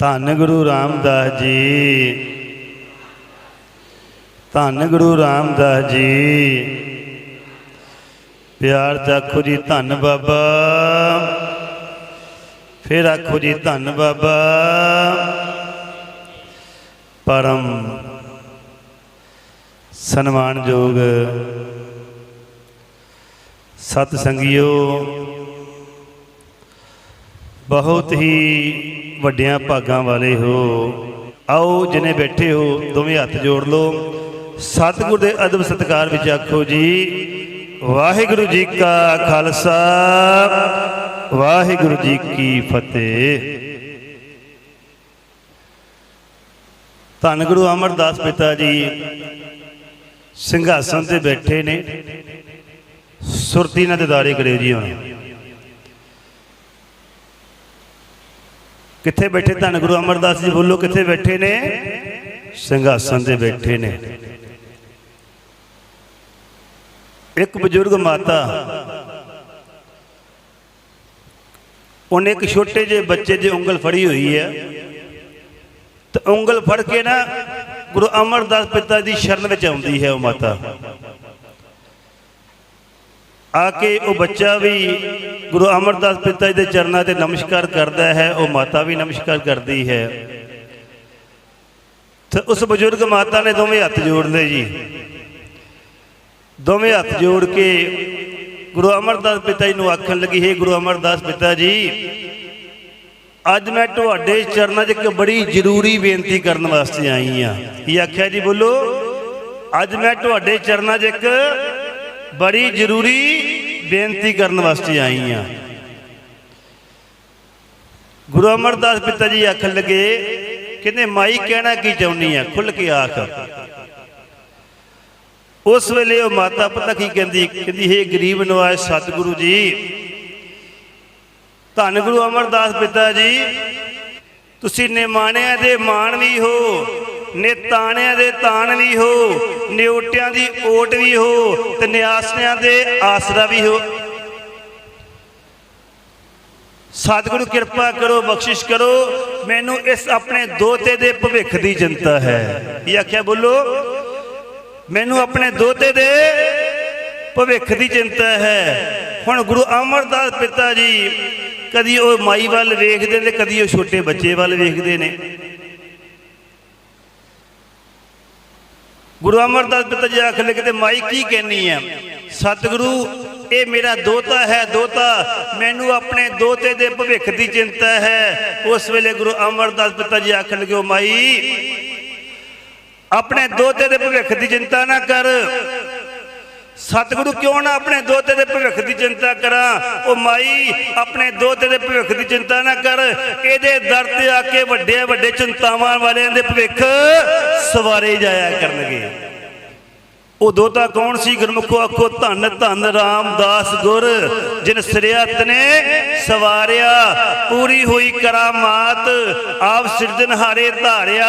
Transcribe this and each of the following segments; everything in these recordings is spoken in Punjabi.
ਧੰਨ ਗੁਰੂ ਰਾਮਦਾਸ ਜੀ। ਧੰਨ ਗੁਰੂ ਰਾਮਦਾਸ ਜੀ। ਪਿਆਰ ਚ ਆਖੋ ਜੀ ਧੰਨ ਬਾਬਾ। ਫਿਰ ਆਖੋ ਜੀ ਧੰਨ ਬਾਬਾ। ਪਰਮ ਸਨਮਾਨਯੋਗ ਸਤ ਸੰਗਿਓ ਬਹੁਤ ਹੀ ਵੱਡਿਆਂ ਭਾਗਾਂ ਵਾਲੇ ਹੋ। ਆਓ ਜਿਨੇ ਬੈਠੇ ਹੋ, ਦੋਵੇਂ ਹੱਥ ਜੋੜ ਲਓ। ਸਤਿਗੁਰ ਦੇ ਅਦਬ ਸਤਕਾਰ ਵਿੱਚ ਆਖੋ ਜੀ, ਵਾਹਿਗੁਰੂ ਜੀ ਕਾ ਖਾਲਸਾ, ਵਾਹਿਗੁਰੂ ਜੀ ਕੀ ਫਤਿਹ। ਧੰਨ ਗੁਰੂ ਅਮਰਦਾਸ ਪਿਤਾ ਜੀ, ਸਿੰਘਾਸਨ ਤੇ ਬੈਠੇ ਨੇ। ਸੁਰਤੀ ਨਾਲ ਦਿਦਾਰੇ ਕਰਿਓ ਜੀ ਹੁਣ। ਕਿੱਥੇ ਬੈਠੇ? ਧੰਨ ਗੁਰੂ ਅਮਰਦਾਸ ਜੀ ਬੋਲੋ, ਕਿੱਥੇ ਬੈਠੇ ਨੇ? ਸਿੰਘਾਸਨ ਤੇ ਬੈਠੇ ਨੇ। ਇੱਕ ਬਜ਼ੁਰਗ ਮਾਤਾ, ਉਹਨੇ ਇੱਕ ਛੋਟੇ ਜਿਹੇ ਬੱਚੇ ਦੀ ਉਂਗਲ ਫੜੀ ਹੋਈ ਹੈ। ਤੇ ਉਂਗਲ ਫੜ ਕੇ ਨਾ ਗੁਰੂ ਅਮਰਦਾਸ ਪਿਤਾ ਦੀ ਸ਼ਰਨ ਵਿੱਚ ਆਉਂਦੀ ਹੈ ਉਹ ਮਾਤਾ। ਆ ਕੇ ਉਹ ਬੱਚਾ ਵੀ ਗੁਰੂ ਅਮਰਦਾਸ ਪਿਤਾ ਜੀ ਦੇ ਚਰਨਾਂ ਤੇ ਨਮਸਕਾਰ ਕਰਦਾ ਹੈ, ਉਹ ਮਾਤਾ ਵੀ ਨਮਸਕਾਰ ਕਰਦੀ ਹੈ। ਤੇ ਉਸ ਬਜ਼ੁਰਗ ਮਾਤਾ ਨੇ ਦੋਵੇਂ ਹੱਥ ਜੋੜ ਲਏ ਜੀ। ਦੋਵੇਂ ਹੱਥ ਜੋੜ ਕੇ ਗੁਰੂ ਅਮਰਦਾਸ ਪਿਤਾ ਜੀ ਨੂੰ ਆਖਣ ਲੱਗੀ, ਹੈ ਗੁਰੂ ਅਮਰਦਾਸ ਪਿਤਾ ਜੀ, ਅੱਜ ਮੈਂ ਤੁਹਾਡੇ ਚਰਨਾਂ 'ਚ ਇੱਕ ਬੜੀ ਜ਼ਰੂਰੀ ਬੇਨਤੀ ਕਰਨ ਵਾਸਤੇ ਆਈ ਆ ਕੀ ਆਖਿਆ ਜੀ, ਬੋਲੋ, ਅੱਜ ਮੈਂ ਤੁਹਾਡੇ ਚਰਨਾਂ 'ਚ ਇੱਕ ਬੜੀ ਜ਼ਰੂਰੀ ਬੇਨਤੀ ਕਰਨ ਵਾਸਤੇ ਆਈ ਆ। ਗੁਰੂ ਅਮਰਦਾਸ ਪਿਤਾ ਜੀ ਆਖਣ ਲੱਗੇ, ਕਹਿੰਦੇ, ਮਾਈ ਕਹਿਣਾ ਕੀ ਚਾਹੁੰਨੀ ਆ? ਖੁੱਲ ਕੇ ਆਖ। ਉਸ ਵੇਲੇ ਉਹ ਮਾਤਾ ਪਤਾ ਕੀ ਕਹਿੰਦੀ? ਕਹਿੰਦੀ, ਹੇ ਗਰੀਬ ਨਵਾਜ਼ ਸਤਿਗੁਰੂ ਜੀ, ਧੰਨ ਗੁਰੂ ਅਮਰਦਾਸ ਪਿਤਾ ਜੀ, ਤੁਸੀਂ ਨਿਮਾਣਿਆਂ ਦੇ ਮਾਣ ਵੀ ਹੋ। ਨਿਤਾਣਿਆਂ ਦੇ ਤਾਣ ਵੀ ਹੋ, ਨਿਉਟਿਆਂ ਦੀ ਓਟ ਵੀ ਹੋ, ਤੇ ਨਿਆਸਿਆਂ ਦੇ ਆਸਰਾ ਵੀ ਹੋ। ਸਤਿਗੁਰੂ ਕਿਰਪਾ ਕਰੋ, ਬਖਸ਼ਿਸ਼ ਕਰੋ। ਮੈਨੂੰ ਇਸ ਆਪਣੇ ਦੋਤੇ ਦੇ ਭਵਿੱਖ ਦੀ ਚਿੰਤਾ ਹੈ। ਇਹ ਆਖਿਆ, ਬੋਲੋ, ਮੈਨੂੰ ਆਪਣੇ ਦੋਤੇ ਦੇ ਭਵਿੱਖ ਦੀ ਚਿੰਤਾ ਹੈ। ਹੁਣ ਗੁਰੂ ਅਮਰਦਾਸ ਪਿਤਾ ਜੀ, ਕਦੀ ਉਹ ਮਾਈ ਵੱਲ ਵੇਖਦੇ ਨੇ, ਕਦੀ ਉਹ ਛੋਟੇ ਬੱਚੇ ਵੱਲ ਵੇਖਦੇ ਨੇ। ਗੁਰੂ ਅਮਰਦਾਸ ਪਿਤਾ ਜੀ ਆਖ ਲਿਖਦੇ ਤੇ ਮਾਈ ਕੀ ਕਹਿਨੀ ਹੈ ਸਤਿਗੁਰੂ, ਇਹ ਮੇਰਾ ਦੋਤਾ ਹੈ, ਦੋਤਾ, ਮੈਨੂੰ ਆਪਣੇ ਦੋਤੇ ਦੇ ਭਵਿੱਖ ਦੀ ਚਿੰਤਾ ਹੈ। ਉਸ ਵੇਲੇ ਗੁਰੂ ਅਮਰਦਾਸ ਪਿਤਾ ਜੀ ਆਖਣ ਲੱਗੇ ਉਹ ਮਾਈ, ਆਪਣੇ ਦੋਤੇ ਦੇ ਭਵਿੱਖ ਦੀ ਚਿੰਤਾ ਨਾ ਕਰ। ਸਤਿਗੁਰੂ ਕਿਉਂ ਨਾ ਆਪਣੇ ਦੋਤੇ ਦੇ ਭਵਿੱਖ ਦੀ ਚਿੰਤਾ ਕਰਾਂ? ਉਹ ਮਾਈ, ਆਪਣੇ ਦੋਤੇ ਦੇ ਭਵਿੱਖ ਦੀ ਚਿੰਤਾ ਨਾ ਕਰ। ਇਹਦੇ ਦਰ ਤੇ ਆ ਕੇ ਵੱਡੇ ਵੱਡੇ ਚਿੰਤਾਵਾਂ ਵਾਲਿਆਂ ਦੇ ਭਵਿੱਖ ਸਵਾਰੇ ਜਾਇਆ ਕਰਨਗੇ। ਉਹ ਦੋਤਾ ਕੌਣ ਸੀ? ਗੁਰਮੁਖੋ ਆਖੋ, ਧੰਨ ਧੰਨ ਰਾਮਦਾਸ ਗੁਰ, ਜਿਨ ਸ੍ਰਿਆਤ ਨੇ ਸਵਾਰਿਆ, ਪੂਰੀ ਹੋਈ ਕਰਾਮਾਤ, ਆਪ ਸਿਰਜਣਹਾਰੇ ਧਾਰਿਆ,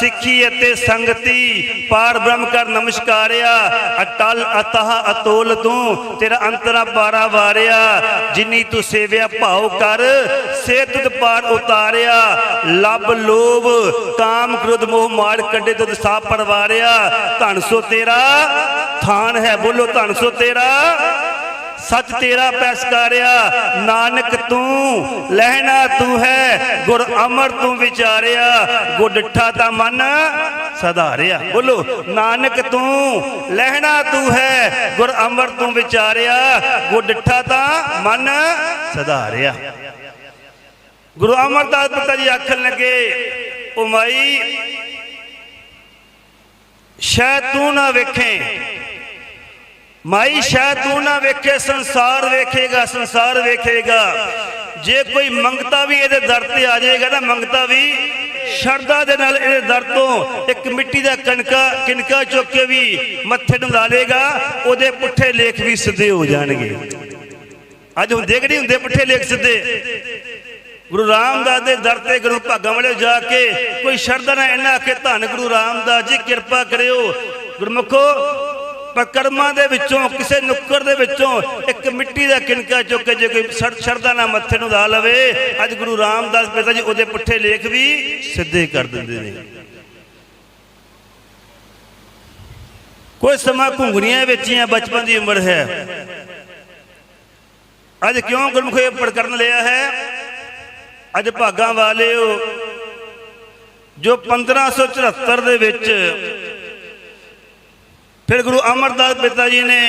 ਸਿੱਖੀ ਅਤੇ ਸੰਗਤੀ ਪਾਰ ਬ੍ਰਹਮ ਕਰ ਨਮਸਕਾਰਿਆ, ਅਟਲ ਅਤਹ ਅਤੋਲ ਤੂੰ, ਤੇਰਾ ਅੰਤਰਾ ਪਾਰਾ ਵਾਰਿਆ, ਜਿਨੀ ਤੂੰ ਸੇਵਿਆ ਭਾਉ ਕਰ ਸੇ ਪਾਰ ਉਤਾਰਿਆ ਲੱਭ ਲੋਭ, ਕਾਮ ਕ੍ਰੋਧ ਮੋਹ ਮਾਰ ਕੱਢੇ ਤੁਧ ਸਾਪ ਪਰਵਾਰਿਆ, ਧਨ ਸੋ ਤੇਰਾ ਥਾਨ ਹੈ ਬੋਲੋ ਧਨ ਸੋ ਤੇਰਾ। ਸੱਚ ਤੇਰਾ ਪੈਸਕਾਰਿਆ, ਨਾਨਕ ਤੂੰ, ਲਹਿਣਾ ਤੂੰ ਹੈ, ਗੁਰ ਅਮਰ ਤੂੰ ਵਿਚਾਰਿਆ ਗੁਰ ਤਾਂ ਮਨ ਸਧਾਰਿਆ। ਬੋਲੋ, ਨਾਨਕ ਤੂੰ, ਲਹਿਣਾ ਤੂੰ ਹੈ, ਗੁਰ ਅਮਰ ਤੂੰ ਵਿਚਾਰਿਆ ਗੁਰ ਤਾਂ ਮਨ ਸਧਾਰਿਆ। ਗੁਰੂ ਅਮਰਦਾਸ ਪਿਤਾ ਜੀ ਆਖਣ ਲੱਗੇ ਉਮਾਈ ਸ਼ਾਇਦ ਤੂੰ ਨਾ ਵੇਖੇ। ਮਾਈ, ਸ਼ਾਇਦ ਤੂੰ ਨਾ ਵੇਖੇ, ਸੰਸਾਰ ਵੇਖੇਗਾ ਸੰਸਾਰ ਵੇਖੇਗਾ। ਜੇ ਕੋਈ ਮੰਗਤਾ ਵੀ ਇਹਦੇ ਦਰ ਤੇ ਆ ਜਾਏਗਾ ਨਾ, ਮੰਗਤਾ ਵੀ ਸ਼ਰਧਾ ਦੇ ਨਾਲ ਇਹਦੇ ਦਰ ਤੋਂ ਇੱਕ ਮਿੱਟੀ ਦਾ ਕਣਕਾ ਕਿਨਕਾ ਚੁੱਕ ਕੇ ਵੀ ਮੱਥੇ ਨੂੰ ਲਾ ਲੇਗਾ ਉਹਦੇ ਪੁੱਠੇ ਲੇਖ ਵੀ ਸਿੱਧੇ ਹੋ ਜਾਣਗੇ। ਅੱਜ ਹੁੰਦੇ ਕਿ ਨਹੀਂ ਹੁੰਦੇ ਪੁੱਠੇ ਲੇਖ ਸਿੱਧੇ। ਗੁਰੂ ਰਾਮਦਾਸ ਦੇ ਦਰ ਤੇ ਗੁਰੂ ਭਾਗਾਂ ਵਾਲੇ ਜਾ ਕੇ ਕੋਈ ਸ਼ਰਧਾ ਨਾਲ ਇਹਨਾਂ ਆਖੇ, ਧੰਨ ਗੁਰੂ ਰਾਮਦਾਸ ਜੀ, ਕਿਰਪਾ ਕਰਿਓ। ਗੁਰਮੁਖੋ ਪਰ ਦੇ ਵਿੱਚੋਂ, ਕਿਸੇ ਨੁੱਕਰ ਦੇ ਵਿੱਚੋਂ ਇੱਕ ਮਿੱਟੀ ਦਾ ਕਿਣਕਾ ਚੁੱਕ ਕੇ ਜੇ ਕੋਈ ਸ਼ਰਧਾ ਨਾਲ ਮੱਥੇ ਨੂੰ ਲਾ ਲਵੇ, ਅੱਜ ਗੁਰੂ ਰਾਮਦਾਸ ਪਿਤਾ ਜੀ ਉਹਦੇ ਪੁੱਠੇ ਲੇਖ ਵੀ ਸਿੱਧੇ ਕਰ ਦਿੰਦੇ ਨੇ। ਕੋਈ ਸਮਾਂ ਘੁੰਗਣੀਆਂ ਵੇਚੀਆਂ ਬਚਪਨ ਦੀ ਉਮਰ ਹੈ। ਅੱਜ ਕਿਉਂ ਗੁਰਮੁਖੇ ਪੜ ਕਰਨ ਲਿਆ ਹੈ? ਅੱਜ ਭਾਗਾਂ ਵਾਲਿਓ, ਜੋ 1574 ਦੇ ਵਿੱਚ ਫਿਰ ਗੁਰੂ ਅਮਰਦਾਸ ਪਿਤਾ ਜੀ ਨੇ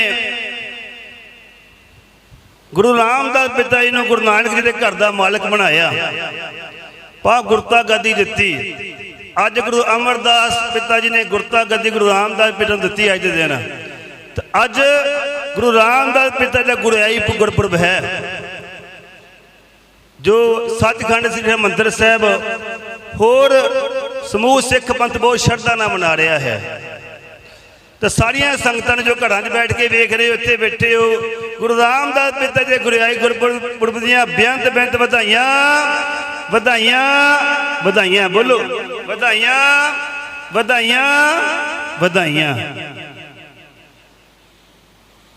ਗੁਰੂ ਰਾਮਦਾਸ ਪਿਤਾ ਜੀ ਨੂੰ ਗੁਰੂ ਨਾਨਕ ਜੀ ਦੇ ਘਰ ਦਾ ਮਾਲਕ ਬਣਾਇਆ। ਪਾ ਗੁਰਤਾ ਗੱਦੀ ਦਿੱਤੀ। ਅੱਜ ਗੁਰੂ ਅਮਰਦਾਸ ਪਿਤਾ ਜੀ ਨੇ ਗੁਰਤਾ ਗੱਦੀ ਗੁਰੂ ਰਾਮਦਾਸ ਪਿਤਾ ਨੂੰ ਦਿੱਤੀ ਅੱਜ ਦੇ ਦਿਨ। ਤੇ ਅੱਜ ਗੁਰੂ ਰਾਮਦਾਸ ਪਿਤਾ ਦਾ ਗੁਰਿਆਈ ਗੁਰਪੁਰਬ ਹੈ। ਜੋ ਸੱਚਖੰਡ ਸ੍ਰੀ ਹਰਿਮੰਦਰ ਸਾਹਿਬ ਹੋਰ ਸਮੂਹ ਸਿੱਖ ਪੰਥ ਬਹੁਤ ਸ਼ਰਧਾ ਨਾਲ ਮਨਾ ਰਿਹਾ ਹੈ। ਤੇ ਸਾਰੀਆਂ ਸੰਗਤਾਂ ਨੇ ਜੋ ਘਰਾਂ 'ਚ ਬੈਠ ਕੇ ਵੇਖ ਰਹੇ ਹੋ, ਇੱਥੇ ਬੈਠੇ ਹੋ, ਗੁਰੂ ਰਾਮਦਾਸ ਪਿਤਾ ਜੀ ਦੇ ਗੁਰਿਆਈ ਗੁਰਪੁਰਬ ਦੀਆਂ ਬੇਅੰਤ ਬੇਅੰਤ ਵਧਾਈਆਂ ਵਧਾਈਆਂ ਵਧਾਈਆਂ, ਬੋਲੋ, ਵਧਾਈਆਂ ਵਧਾਈਆਂ ਵਧਾਈਆਂ।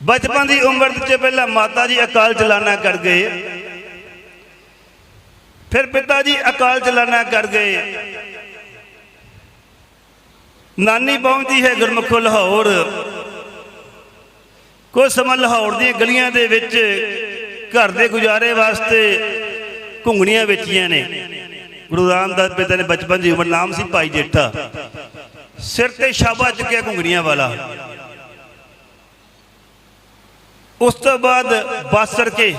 ਬਚਪਨ ਦੀ ਉਮਰ ਵਿੱਚ ਪਹਿਲਾਂ ਮਾਤਾ ਜੀ ਅਕਾਲ ਚਲਾਣਾ ਕਰ ਗਏ। ਫਿਰ ਪਿਤਾ ਜੀ ਅਕਾਲ ਚਲਾਣਾ ਕਰ ਗਏ। ਨਾਨੀ ਪਹੁੰਚਦੀ ਹੈ ਗੁਰਮੁਖੋ ਲਾਹੌਰ। ਕੁਝ ਸਮਾਂ ਲਾਹੌਰ ਦੀਆਂ ਗਲੀਆਂ ਦੇ ਵਿੱਚ ਘਰ ਦੇ ਗੁਜ਼ਾਰੇ ਵਾਸਤੇ ਘੁੰਗਣੀਆਂ ਵੇਚੀਆਂ ਨੇ। ਗੁਰੂ ਰਾਮਦਾਸ ਪਿਤਾ ਨੇ ਬਚਪਨ ਦੀ ਉਮਰ ਨਾਮ ਸੀ ਭਾਈ ਜੇਠਾ। ਸਿਰ ਤੇ ਸ਼ਾਬਾ ਚੁੱਕਿਆ ਘੁੰਗਣੀਆਂ ਵਾਲਾ। ਉਸ ਤੋਂ ਬਾਅਦ ਬਾਸਰ ਕੇ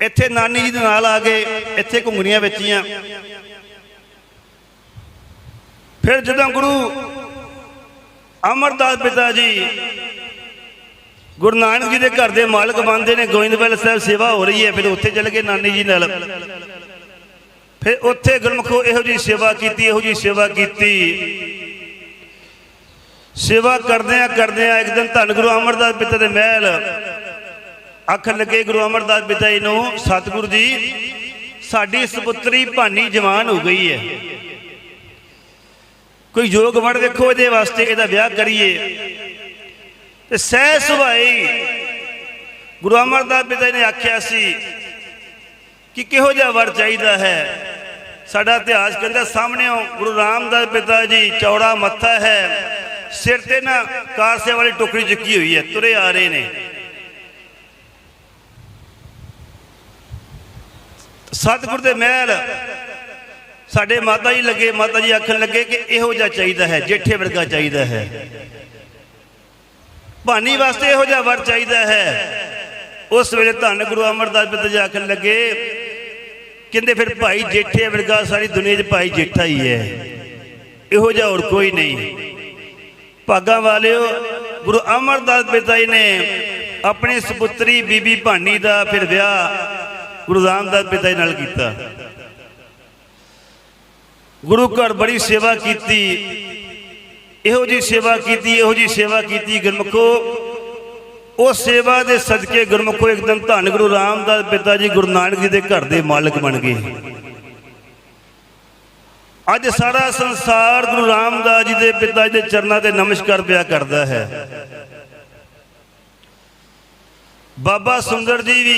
ਇੱਥੇ ਨਾਨੀ ਜੀ ਦੇ ਨਾਲ ਆ ਗਏ ਇੱਥੇ ਘੁੰਗਣੀਆਂ ਵੇਚੀਆਂ। ਫਿਰ ਜਦੋਂ ਗੁਰੂ ਅਮਰਦਾਸ ਪਿਤਾ ਜੀ ਗੁਰੂ ਨਾਨਕ ਜੀ ਦੇ ਘਰ ਦੇ ਮਾਲਕ ਬਣਦੇ ਨੇ ਗੋਇੰਦਵਾਲ ਸਾਹਿਬ ਸੇਵਾ ਹੋ ਰਹੀ ਹੈ, ਫਿਰ ਉੱਥੇ ਚਲੇ ਗਏ ਨਾਨੀ ਜੀ ਨਾਲ। ਫਿਰ ਉੱਥੇ ਗੁਰਮਖੋ ਇਹੋ ਜੀ ਸੇਵਾ ਕੀਤੀ, ਇਹੋ ਜੀ ਸੇਵਾ ਕੀਤੀ। ਸੇਵਾ ਕਰਦਿਆਂ ਕਰਦਿਆਂ ਇੱਕ ਦਿਨ ਧੰਨ ਗੁਰੂ ਅਮਰਦਾਸ ਪਿਤਾ ਦੇ ਮਹਿਲ ਅੱਖ ਲੱਗੇ ਗੁਰੂ ਅਮਰਦਾਸ ਪਿਤਾ ਜੀ ਨੂੰ, ਸਤਿਗੁਰੂ ਜੀ, ਸਾਡੀ ਸੁਪੁੱਤਰੀ ਭਾਨੀ ਜਵਾਨ ਹੋ ਗਈ ਹੈ। ਕੋਈ ਯੋਗ ਵੜ ਵੇਖੋ ਇਹਦੇ ਵਾਸਤੇ, ਇਹਦਾ ਵਿਆਹ ਕਰੀਏ। ਤੇ ਸਹਿ ਸੁਭਾਈ ਗੁਰੂ ਅਮਰਦਾਸ ਪਿਤਾ ਜੀ ਨੇ ਆਖਿਆ ਸੀ ਕਿ ਕਿਹੋ ਜਿਹਾ ਵਰ ਚਾਹੀਦਾ ਹੈ। ਸਾਡਾ ਇਤਿਹਾਸ ਕਹਿੰਦਾ ਸਾਹਮਣੇੋਂ ਗੁਰੂ ਰਾਮਦਾਸ ਪਿਤਾ ਜੀ, ਚੌੜਾ ਮੱਥਾ ਹੈ। ਸਿਰ ਤੇ ਨਾ ਕਾਰ ਕਾਰਸੇ ਵਾਲੀ ਟੋਕਰੀ ਚੁੱਕੀ ਹੋਈ ਹੈ, ਤੁਰੇ ਆ ਰਹੇ ਨੇ। ਸਤਿਗੁਰ ਦੇ ਮਹਿਲ। ਸਾਡੇ ਮਾਤਾ ਜੀ ਲੱਗੇ, ਮਾਤਾ ਜੀ ਆਖਣ ਲੱਗੇ ਕਿ ਇਹੋ ਜਿਹਾ ਚਾਹੀਦਾ ਹੈ, ਜੇਠੇ ਵਰਗਾ ਚਾਹੀਦਾ ਹੈ। ਭਾਨੀ ਵਾਸਤੇ ਇਹੋ ਜਿਹਾ ਵਰ ਚਾਹੀਦਾ ਹੈ। ਉਸ ਵੇਲੇ ਧੰਨ ਗੁਰੂ ਅਮਰਦਾਸ ਪਿਤਾ ਜੀ ਆਖਣ ਲੱਗੇ, ਕਹਿੰਦੇ ਫਿਰ ਭਾਈ ਜੇਠੇ ਵਰਗਾ ਸਾਰੀ ਦੁਨੀਆ 'ਚ ਭਾਈ ਜੇਠਾ ਹੀ ਹੈ। ਇਹੋ ਜਿਹਾ ਹੋਰ ਕੋਈ ਨਹੀਂ। ਭਾਗਾਂ ਵਾਲਿਓ, ਗੁਰੂ ਅਮਰਦਾਸ ਪਿਤਾ ਜੀ ਨੇ ਆਪਣੀ ਸੁਪੁੱਤਰੀ ਬੀਬੀ ਭਾਨੀ ਦਾ ਫਿਰ ਵਿਆਹ ਗੁਰੂ ਰਾਮਦਾਸ ਪਿਤਾ ਜੀ ਨਾਲ ਕੀਤਾ। ਗੁਰੂ ਘਰ ਬੜੀ ਸੇਵਾ ਕੀਤੀ। ਇਹੋ ਜੀ ਸੇਵਾ ਕੀਤੀ, ਇਹੋ ਜੀ ਸੇਵਾ ਕੀਤੀ, ਗੁਰਮਖੋ। ਉਹ ਸੇਵਾ ਦੇ ਸਦਕੇ ਗੁਰਮਖੋ, ਇੱਕ ਦਿਨ ਧੰਨ ਗੁਰੂ ਰਾਮਦਾਸ ਪਿਤਾ ਜੀ ਗੁਰੂ ਨਾਨਕ ਜੀ ਦੇ ਘਰ ਦੇ ਮਾਲਕ ਬਣ ਗਏ। ਅੱਜ ਸਾਰਾ ਸੰਸਾਰ ਗੁਰੂ ਰਾਮਦਾਸ ਜੀ ਦੇ ਪਿਤਾ ਜੀ ਦੇ ਚਰਨਾਂ ਤੇ ਨਮਸਕਾਰ ਪਿਆ ਕਰਦਾ ਹੈ। ਬਾਬਾ ਸੁੰਦਰ ਜੀ ਵੀ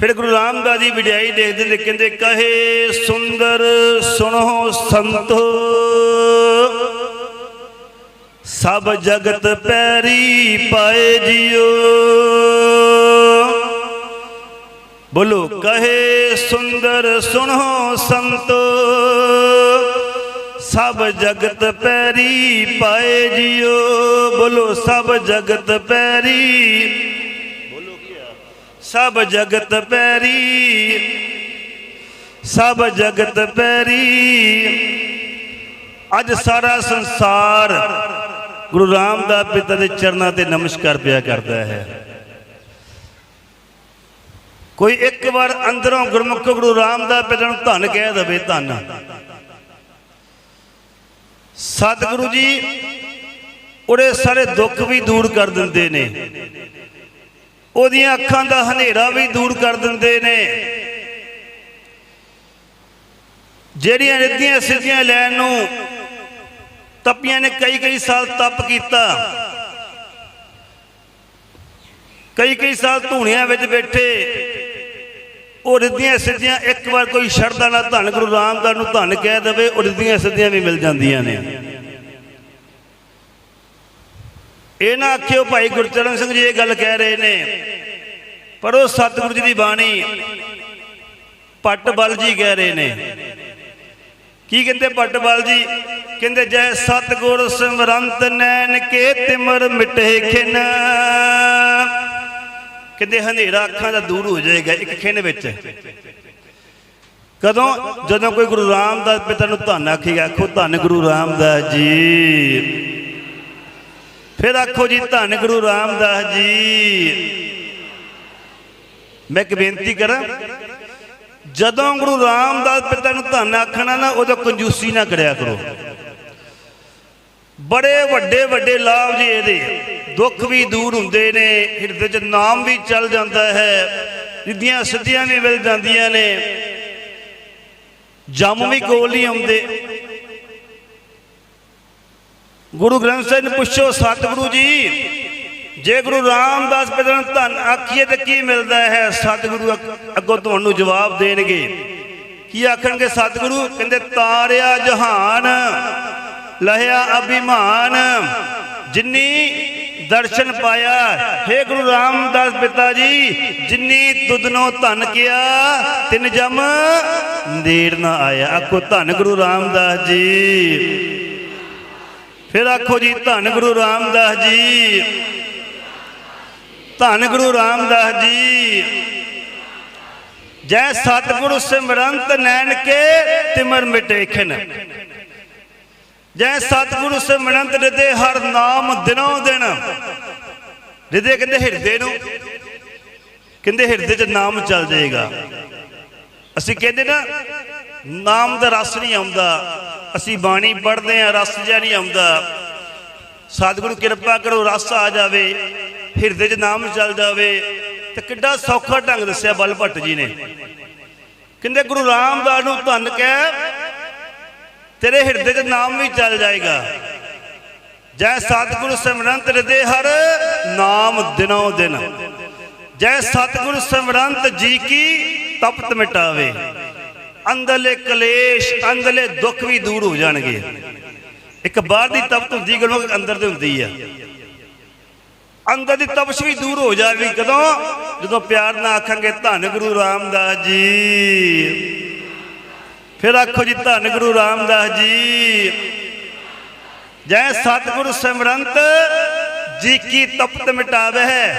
ਫਿਰ ਗੁਰੂ ਰਾਮਦਾਸ ਜੀ ਵਿਡਿਆਈ ਦੇਖਦੇ ਨੇ ਕਹਿੰਦੇ, ਕਹੇ ਸੁੰਦਰ ਸੁਣੋ ਸੰਤੋ, ਸਭ ਜਗਤ ਪੈਰੀ ਪਾਏ ਜਿਉ ਬੋਲੋ, ਕਹੇ ਸੁੰਦਰ ਸੁਣੋ ਸੰਤੋ, ਸਭ ਜਗਤ ਪੈਰੀ ਪਾਏ ਜਿਉ ਬੋਲੋ, ਸਭ ਜਗਤ ਪੈਰੀ ਸਭ ਜਗਤ ਪੈਰੀ, ਸਭ ਜਗਤ ਪੈਰੀ। ਅੱਜ ਸਾਰਾ ਸੰਸਾਰ ਗੁਰੂ ਰਾਮਦਾਸ ਪਿਤਾ ਦੇ ਚਰਨਾਂ ਤੇ ਨਮਸਕਾਰ ਪਿਆ ਕਰਦਾ ਹੈ। ਕੋਈ ਇੱਕ ਵਾਰ ਅੰਦਰੋਂ ਗੁਰਮੁਖ ਗੁਰੂ ਰਾਮਦਾਸ ਪਿਤਾ ਨੂੰ ਧੰਨ ਕਹਿ ਦਵੇ ਧੰਨ। ਸਤਿਗੁਰੂ ਜੀ, ਉਹਦੇ ਸਾਰੇ ਦੁੱਖ ਵੀ ਦੂਰ ਕਰ ਦਿੰਦੇ ਨੇ। ਉਹਦੀਆਂ ਅੱਖਾਂ ਦਾ ਹਨੇਰਾ ਵੀ ਦੂਰ ਕਰ ਦਿੰਦੇ ਨੇ। ਜਿਹੜੀਆਂ ਰਿੱਧੀਆਂ ਸਿੱਧੀਆਂ ਲੈਣ ਨੂੰ ਤਪੀਆਂ ਨੇ ਕਈ ਕਈ ਸਾਲ ਤਪ ਕੀਤਾ। ਕਈ ਕਈ ਸਾਲ ਧੂਣਿਆਂ ਵਿੱਚ ਬੈਠੇ। ਉਹ ਰਿੱਧੀਆਂ ਸਿੱਧੀਆਂ ਇੱਕ ਵਾਰ ਕੋਈ ਸ਼ਰਧਾ ਨਾਲ ਧੰਨ ਗੁਰੂ ਰਾਮਦਾਸ ਨੂੰ ਧੰਨ ਕਹਿ ਦੇਵੇ, ਉਹ ਰਿੱਧੀਆਂ ਸਿੱਧੀਆਂ ਵੀ ਮਿਲ ਜਾਂਦੀਆਂ ਨੇ। ਇਹ ਨਾ ਆਖਿਓ ਭਾਈ ਗੁਰਚਰਨ ਸਿੰਘ ਜੀ ਇਹ ਗੱਲ ਕਹਿ ਰਹੇ ਨੇ, ਪਰ ਉਹ ਸਤਿਗੁਰੂ ਜੀ ਦੀ ਬਾਣੀ ਪੱਟ ਬਲ ਜੀ ਕਹਿ ਰਹੇ ਨੇ। ਕੀ ਕਹਿੰਦੇ ਪੱਟ ਬਲ ਜੀ? ਕਹਿੰਦੇ ਜੈ ਸਤਿਗੁਰ ਸਿਮਰੰਤ ਨੈਣ ਕੇ ਤਿਮਰ ਮਿਟੇ ਖਿਨ। ਕਹਿੰਦੇ ਹਨੇਰਾ ਅੱਖਾਂ ਦਾ ਦੂਰ ਹੋ ਜਾਏਗਾ ਇੱਕ ਖਿਨ ਵਿੱਚ। ਕਦੋਂ? ਜਦੋਂ ਕੋਈ ਗੁਰੂ ਰਾਮਦਾਸ ਪਿਤਾ ਨੂੰ ਧੰਨ ਆਖੇਗਾ, ਆਖੋ ਧੰਨ ਗੁਰੂ ਰਾਮਦਾਸ ਜੀ। ਫਿਰ ਆਖੋ ਜੀ ਧੰਨ ਗੁਰੂ ਰਾਮਦਾਸ ਜੀ। ਮੈਂ ਇੱਕ ਬੇਨਤੀ ਕਰਾਂ, ਜਦੋਂ ਗੁਰੂ ਰਾਮਦਾਸ ਪਿਤਾ ਨੂੰ ਧੰਨ ਆਖਣਾ ਨਾ, ਉਦੋਂ ਕੰਜੂਸੀ ਨਾ ਕਰਿਆ ਕਰੋ। ਬੜੇ ਵੱਡੇ ਵੱਡੇ ਲਾਭ ਜੀ ਇਹਦੇ। ਦੁੱਖ ਵੀ ਦੂਰ ਹੁੰਦੇ ਨੇ, ਹਿਰਦੇ 'ਚ ਨਾਮ ਵੀ ਚੱਲ ਜਾਂਦਾ ਹੈ ਰਿੱਧੀਆਂ ਸਿੱਧੀਆਂ ਵੀ ਮਿਲ ਜਾਂਦੀਆਂ ਨੇ। ਜੰਮ ਵੀ ਕੋਲ ਨਹੀਂ ਆਉਂਦੇ। ਗੁਰੂ ਗ੍ਰੰਥ ਸਾਹਿਬ ਨੂੰ ਪੁੱਛੋ, ਸਤਿਗੁਰੂ ਜੀ, ਜੇ ਗੁਰੂ ਰਾਮਦਾਸ ਪਿਤਾ ਨੂੰ ਧੰਨ ਆਖੀਏ ਤੇ ਕੀ ਮਿਲਦਾ ਹੈ? ਸਤਿਗੁਰੂ ਅੱਗੋਂ ਤੁਹਾਨੂੰ ਜਵਾਬ ਦੇਣਗੇ। ਕੀ ਆਖਣਗੇ? ਸਤਿਗੁਰੂ ਕਹਿੰਦੇ, ਤਾਰਿਆ ਜਹਾਨ, ਲਹਿਆ ਅਭਿਮਾਨ, ਜਿੰਨੀ ਦਰਸ਼ਨ ਪਾਇਆ हे ਗੁਰੂ ਰਾਮਦਾਸ ਪਿਤਾ ਜੀ, ਜਿਨੀ ਤੁਧਨੋ ਧਨ ਕਿਆ, ਤਿੰਨ ਜਮ, ਨੇੜ ਨਾ ਆਇਆ। ਆਖੋ, ਧੰਨ ਗੁਰੂ ਰਾਮਦਾਸ ਜੀ। ਫਿਰ ਆਖੋ ਜੀ, ਧੰਨ ਗੁਰੂ ਰਾਮਦਾਸ ਜੀ। ਧੰਨ ਗੁਰੂ ਰਾਮਦਾਸ ਜੀ। ਜੈ ਸਤਿਗੁਰੂ ਸਿਮਰੰਤ ਨੈਣ ਕੇ ਤਿਮਰ ਮਿਟੇ ਜੈ ਸਤਿਗੁਰੂ ਸਿਮਰੰਤ ਰਿਦੇ ਹਰ ਨਾਮ ਦਿਨੋਂ ਦਿਨ। ਰਿਦੇ ਕਹਿੰਦੇ ਹਿਰਦੇ ਨੂੰ। ਕਹਿੰਦੇ ਹਿਰਦੇ 'ਚ ਨਾਮ ਚੱਲ ਜਾਏਗਾ। ਅਸੀਂ ਕਹਿੰਦੇ ਨਾ, ਨਾਮ ਦਾ ਰਸ ਨਹੀਂ ਆਉਂਦਾ। ਅਸੀਂ ਬਾਣੀ ਪੜ੍ਹਦੇ ਆ ਰਸ ਜਿਹਾ ਨਹੀਂ ਆਉਂਦਾ। ਸਤਿਗੁਰੂ ਕਿਰਪਾ ਕਰੋ, ਰਸ ਆ ਜਾਵੇ, ਹਿਰਦੇ 'ਚ ਨਾਮ ਚੱਲ ਜਾਵੇ। ਤੇ ਕਿੱਡਾ ਸੌਖਾ ਢੰਗ ਦੱਸਿਆ ਬਲ ਭੱਟ ਜੀ ਨੇ। ਕਹਿੰਦੇ, ਗੁਰੂ ਰਾਮਦਾਸ ਨੂੰ ਧੰਨ ਕਹਿ, ਤੇਰੇ ਹਿਰਦੇ 'ਚ ਨਾਮ ਵੀ ਚੱਲ ਜਾਏਗਾ। ਜੈ ਸਤਿਗੁਰੂ ਸਿਮਰੰਤ ਹਿਰਦੇ ਹਰ ਨਾਮ ਦਿਨੋਂ ਦਿਨ। ਜੈ ਸਤਿਗੁਰੂ ਸਿਮਰੰਤ ਜੀ ਕੀ ਤਪਤ ਮਿਟਾਵੇ। ਅੰਦਰਲੇ ਕਲੇਸ਼ ਅੰਦਰਲੇ ਦੁੱਖ ਵੀ ਦੂਰ ਹੋ ਜਾਣਗੇ। ਇੱਕ ਬਾਹਰ ਦੀ ਤਪਤ ਹੁੰਦੀ ਗੱਲੋਂ ਅੰਦਰ ਦੀ ਹੁੰਦੀ ਆ। ਅੰਦਰ ਦੀ ਤਪਸ਼ ਵੀ ਦੂਰ ਹੋ ਜਾਵੇਗੀ। ਕਦੋਂ? ਜਦੋਂ ਪਿਆਰ ਨਾਲ ਆਖਾਂਗੇ, ਧੰਨ ਗੁਰੂ ਰਾਮਦਾਸ ਜੀ। ਫਿਰ ਆਖੋ ਜੀ, ਧੰਨ ਗੁਰੂ ਰਾਮਦਾਸ ਜੀ। ਜੈ ਸਤਿਗੁਰੂ ਸਿਮਰੰਤ, ਜੀ ਕੀ ਤਪਤ ਮਿਟਾਵੇ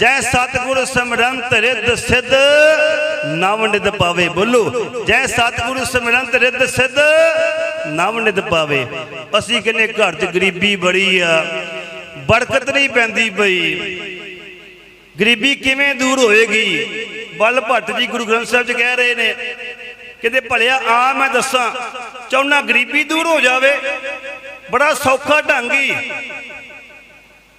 ਜੈ ਸਤਿਗੁਰੂ ਸਿਮਰੰਤ ਰਿੱਧ ਸਿੱਧ। ਨਵ ਨਿਧ ਪਾਵੇ ਬੋਲੋ। ਜੈ ਸਤਿਗੁਰੂ ਸਿਮਰੰਤ ਰਿੱਧ ਸਿੱਧ ਨਵ ਨਿਧ ਪਾਵੇ। ਅਸੀਂ ਕਹਿੰਨੇ ਘਰ 'ਚ ਗਰੀਬੀ ਬੜੀ ਆ ਬਰਕਤ ਨਹੀਂ ਪੈਂਦੀ ਬਈ। ਗਰੀਬੀ ਕਿਵੇਂ ਦੂਰ ਹੋਏਗੀ? ਬਲ ਭੱਟ ਜੀ ਗੁਰੂ ਗ੍ਰੰਥ ਸਾਹਿਬ 'ਚ ਕਹਿ ਰਹੇ ਨੇ, ਕਹਿੰਦੇ ਭਲਿਆ ਆ ਮੈਂ ਦੱਸਾਂ, ਚਾਹੁੰਨਾ ਗਰੀਬੀ ਦੂਰ ਹੋ ਜਾਵੇ। ਬੜਾ ਸੌਖਾ ਢੰਗ ਹੀ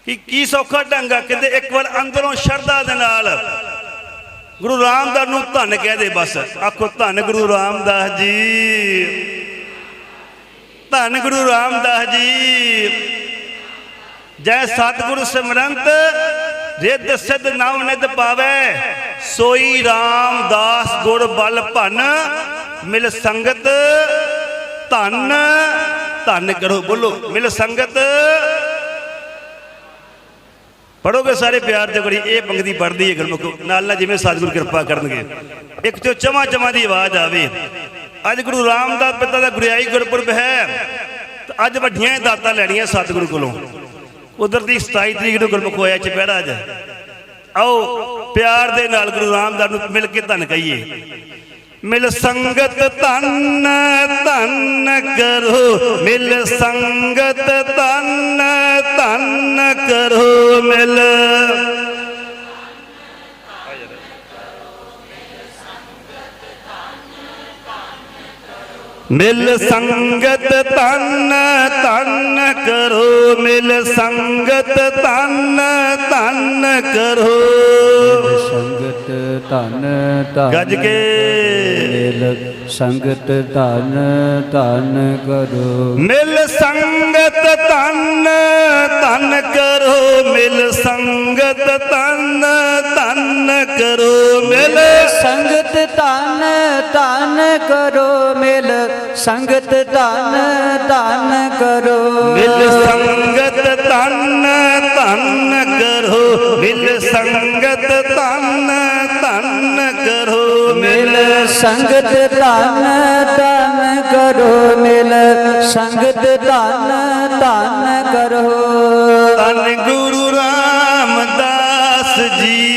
ਕਿ ਕੀ ਸੌਖਾ ਢੰਗ ਆ? ਕਹਿੰਦੇ ਇੱਕ ਵਾਰ ਅੰਦਰੋਂ ਸ਼ਰਧਾ ਦੇ ਨਾਲ ਗੁਰੂ ਰਾਮਦਾਸ ਨੂੰ ਧੰਨ ਕਹਿ ਦੇ ਬਸ। ਆਖੋ, ਧੰਨ ਗੁਰੂ ਰਾਮਦਾਸ ਜੀ। ਧੰਨ ਗੁਰੂ ਰਾਮਦਾਸ ਜੀ। ਜੈ ਸਤਿਗੁਰੂ ਸਿਮਰੰਤ, ਰਿੱਧ ਸਿੱਧ ਨਵ ਨਿਧ ਪਾਵੇ। ਸੋਈ ਰਾਮਦਾਸ ਗੁਰ ਬਲ ਭਨ, ਮਿਲ ਸੰਗਤ ਧੰਨ। ਧੰਨ ਕਰੋ, ਬੋਲੋ, ਮਿਲ ਸੰਗਤ ਪੜੋਗੇ ਸਾਰੇ ਪਿਆਰ ਦੇ ਬੜੀ ਇਹ ਪੰਗਤੀ ਪੜਦੀ ਹੈ ਗੁਰਮੁਖ। ਨਾਲ ਨਾਲ ਜਿਵੇਂ ਸਤਿਗੁਰ ਕਿਰਪਾ ਕਰਨਗੇ। ਇੱਕ ਚੋ ਚਮਾ ਚਮਾ ਦੀ ਆਵਾਜ਼ ਆਵੇ। ਅੱਜ ਗੁਰੂ ਰਾਮਦਾਸ ਪਿਤਾ ਦਾ ਗੁਰਿਆਈ ਗੁਰਪੁਰਬ ਹੈ। ਅੱਜ ਵੱਡੀਆਂ ਦਾਤਾਂ ਲੈਣੀਆਂ ਸਤਿਗੁਰੂ ਕੋਲੋਂ। ਉਧਰ ਦੀ 27 ਤਰੀਕ ਨੂੰ ਗੁਰਮੁਖ ਹੋਇਆ ਚਪਹਿਰਾ ਅੱਜ। ਆਓ, ਪਿਆਰ ਦੇ ਨਾਲ ਗੁਰੂ ਰਾਮਦਾਸ ਨੂੰ ਮਿਲ ਕੇ ਧੰਨ ਕਹੀਏ। ਮਿਲ ਸੰਗਤ ਧੰਨ ਧੰਨ ਕਰੋ। ਮਿਲ ਸੰਗਤ ਧੰਨ ਧੰਨ ਕਰੋ, ਮਿਲ। ਮਿਲ ਸੰਗਤ ਧੰਨ ਧੰਨ ਕਰੋ। ਮਿਲ ਸੰਗਤ ਧੰਨ ਧੰਨ ਕਰੋ। ਧਨ ਧਨ ਗੱਜ ਕੇ। ਮਿਲ ਸੰਗਤ ਧਨ ਧਨ ਕਰੋ। ਮਿਲ ਸੰਗਤ ਤਨ ਤਨ ਕਰੋ। ਮਿਲ ਸੰਗਤ ਤਨ ਤਨ ਕਰੋ ਮਿਲ। ਸੰਗਤ ਧਨ ਧਨ ਕਰੋ ਮਿਲ। ਸੰਗਤ ਧਨ ਧਨ ਕਰੋ। ਮਿਲ ਸੰਗਤ ਤਨ ਤਨ ਕਰੋ। ਮਿਲ ਸੰਗਤ ਤਨ ਤਨ ਕਰੋ। ਮਿਲ ਸੰਗਤ ਧਨ ਧਨ ਕਰੋ ਮਿਲ। ਸੰਗਤ ਧਨ ਧਨ ਕਰੋ। ਧੰਨ ਗੁਰੂ ਰਾਮਦਾਸ ਜੀ।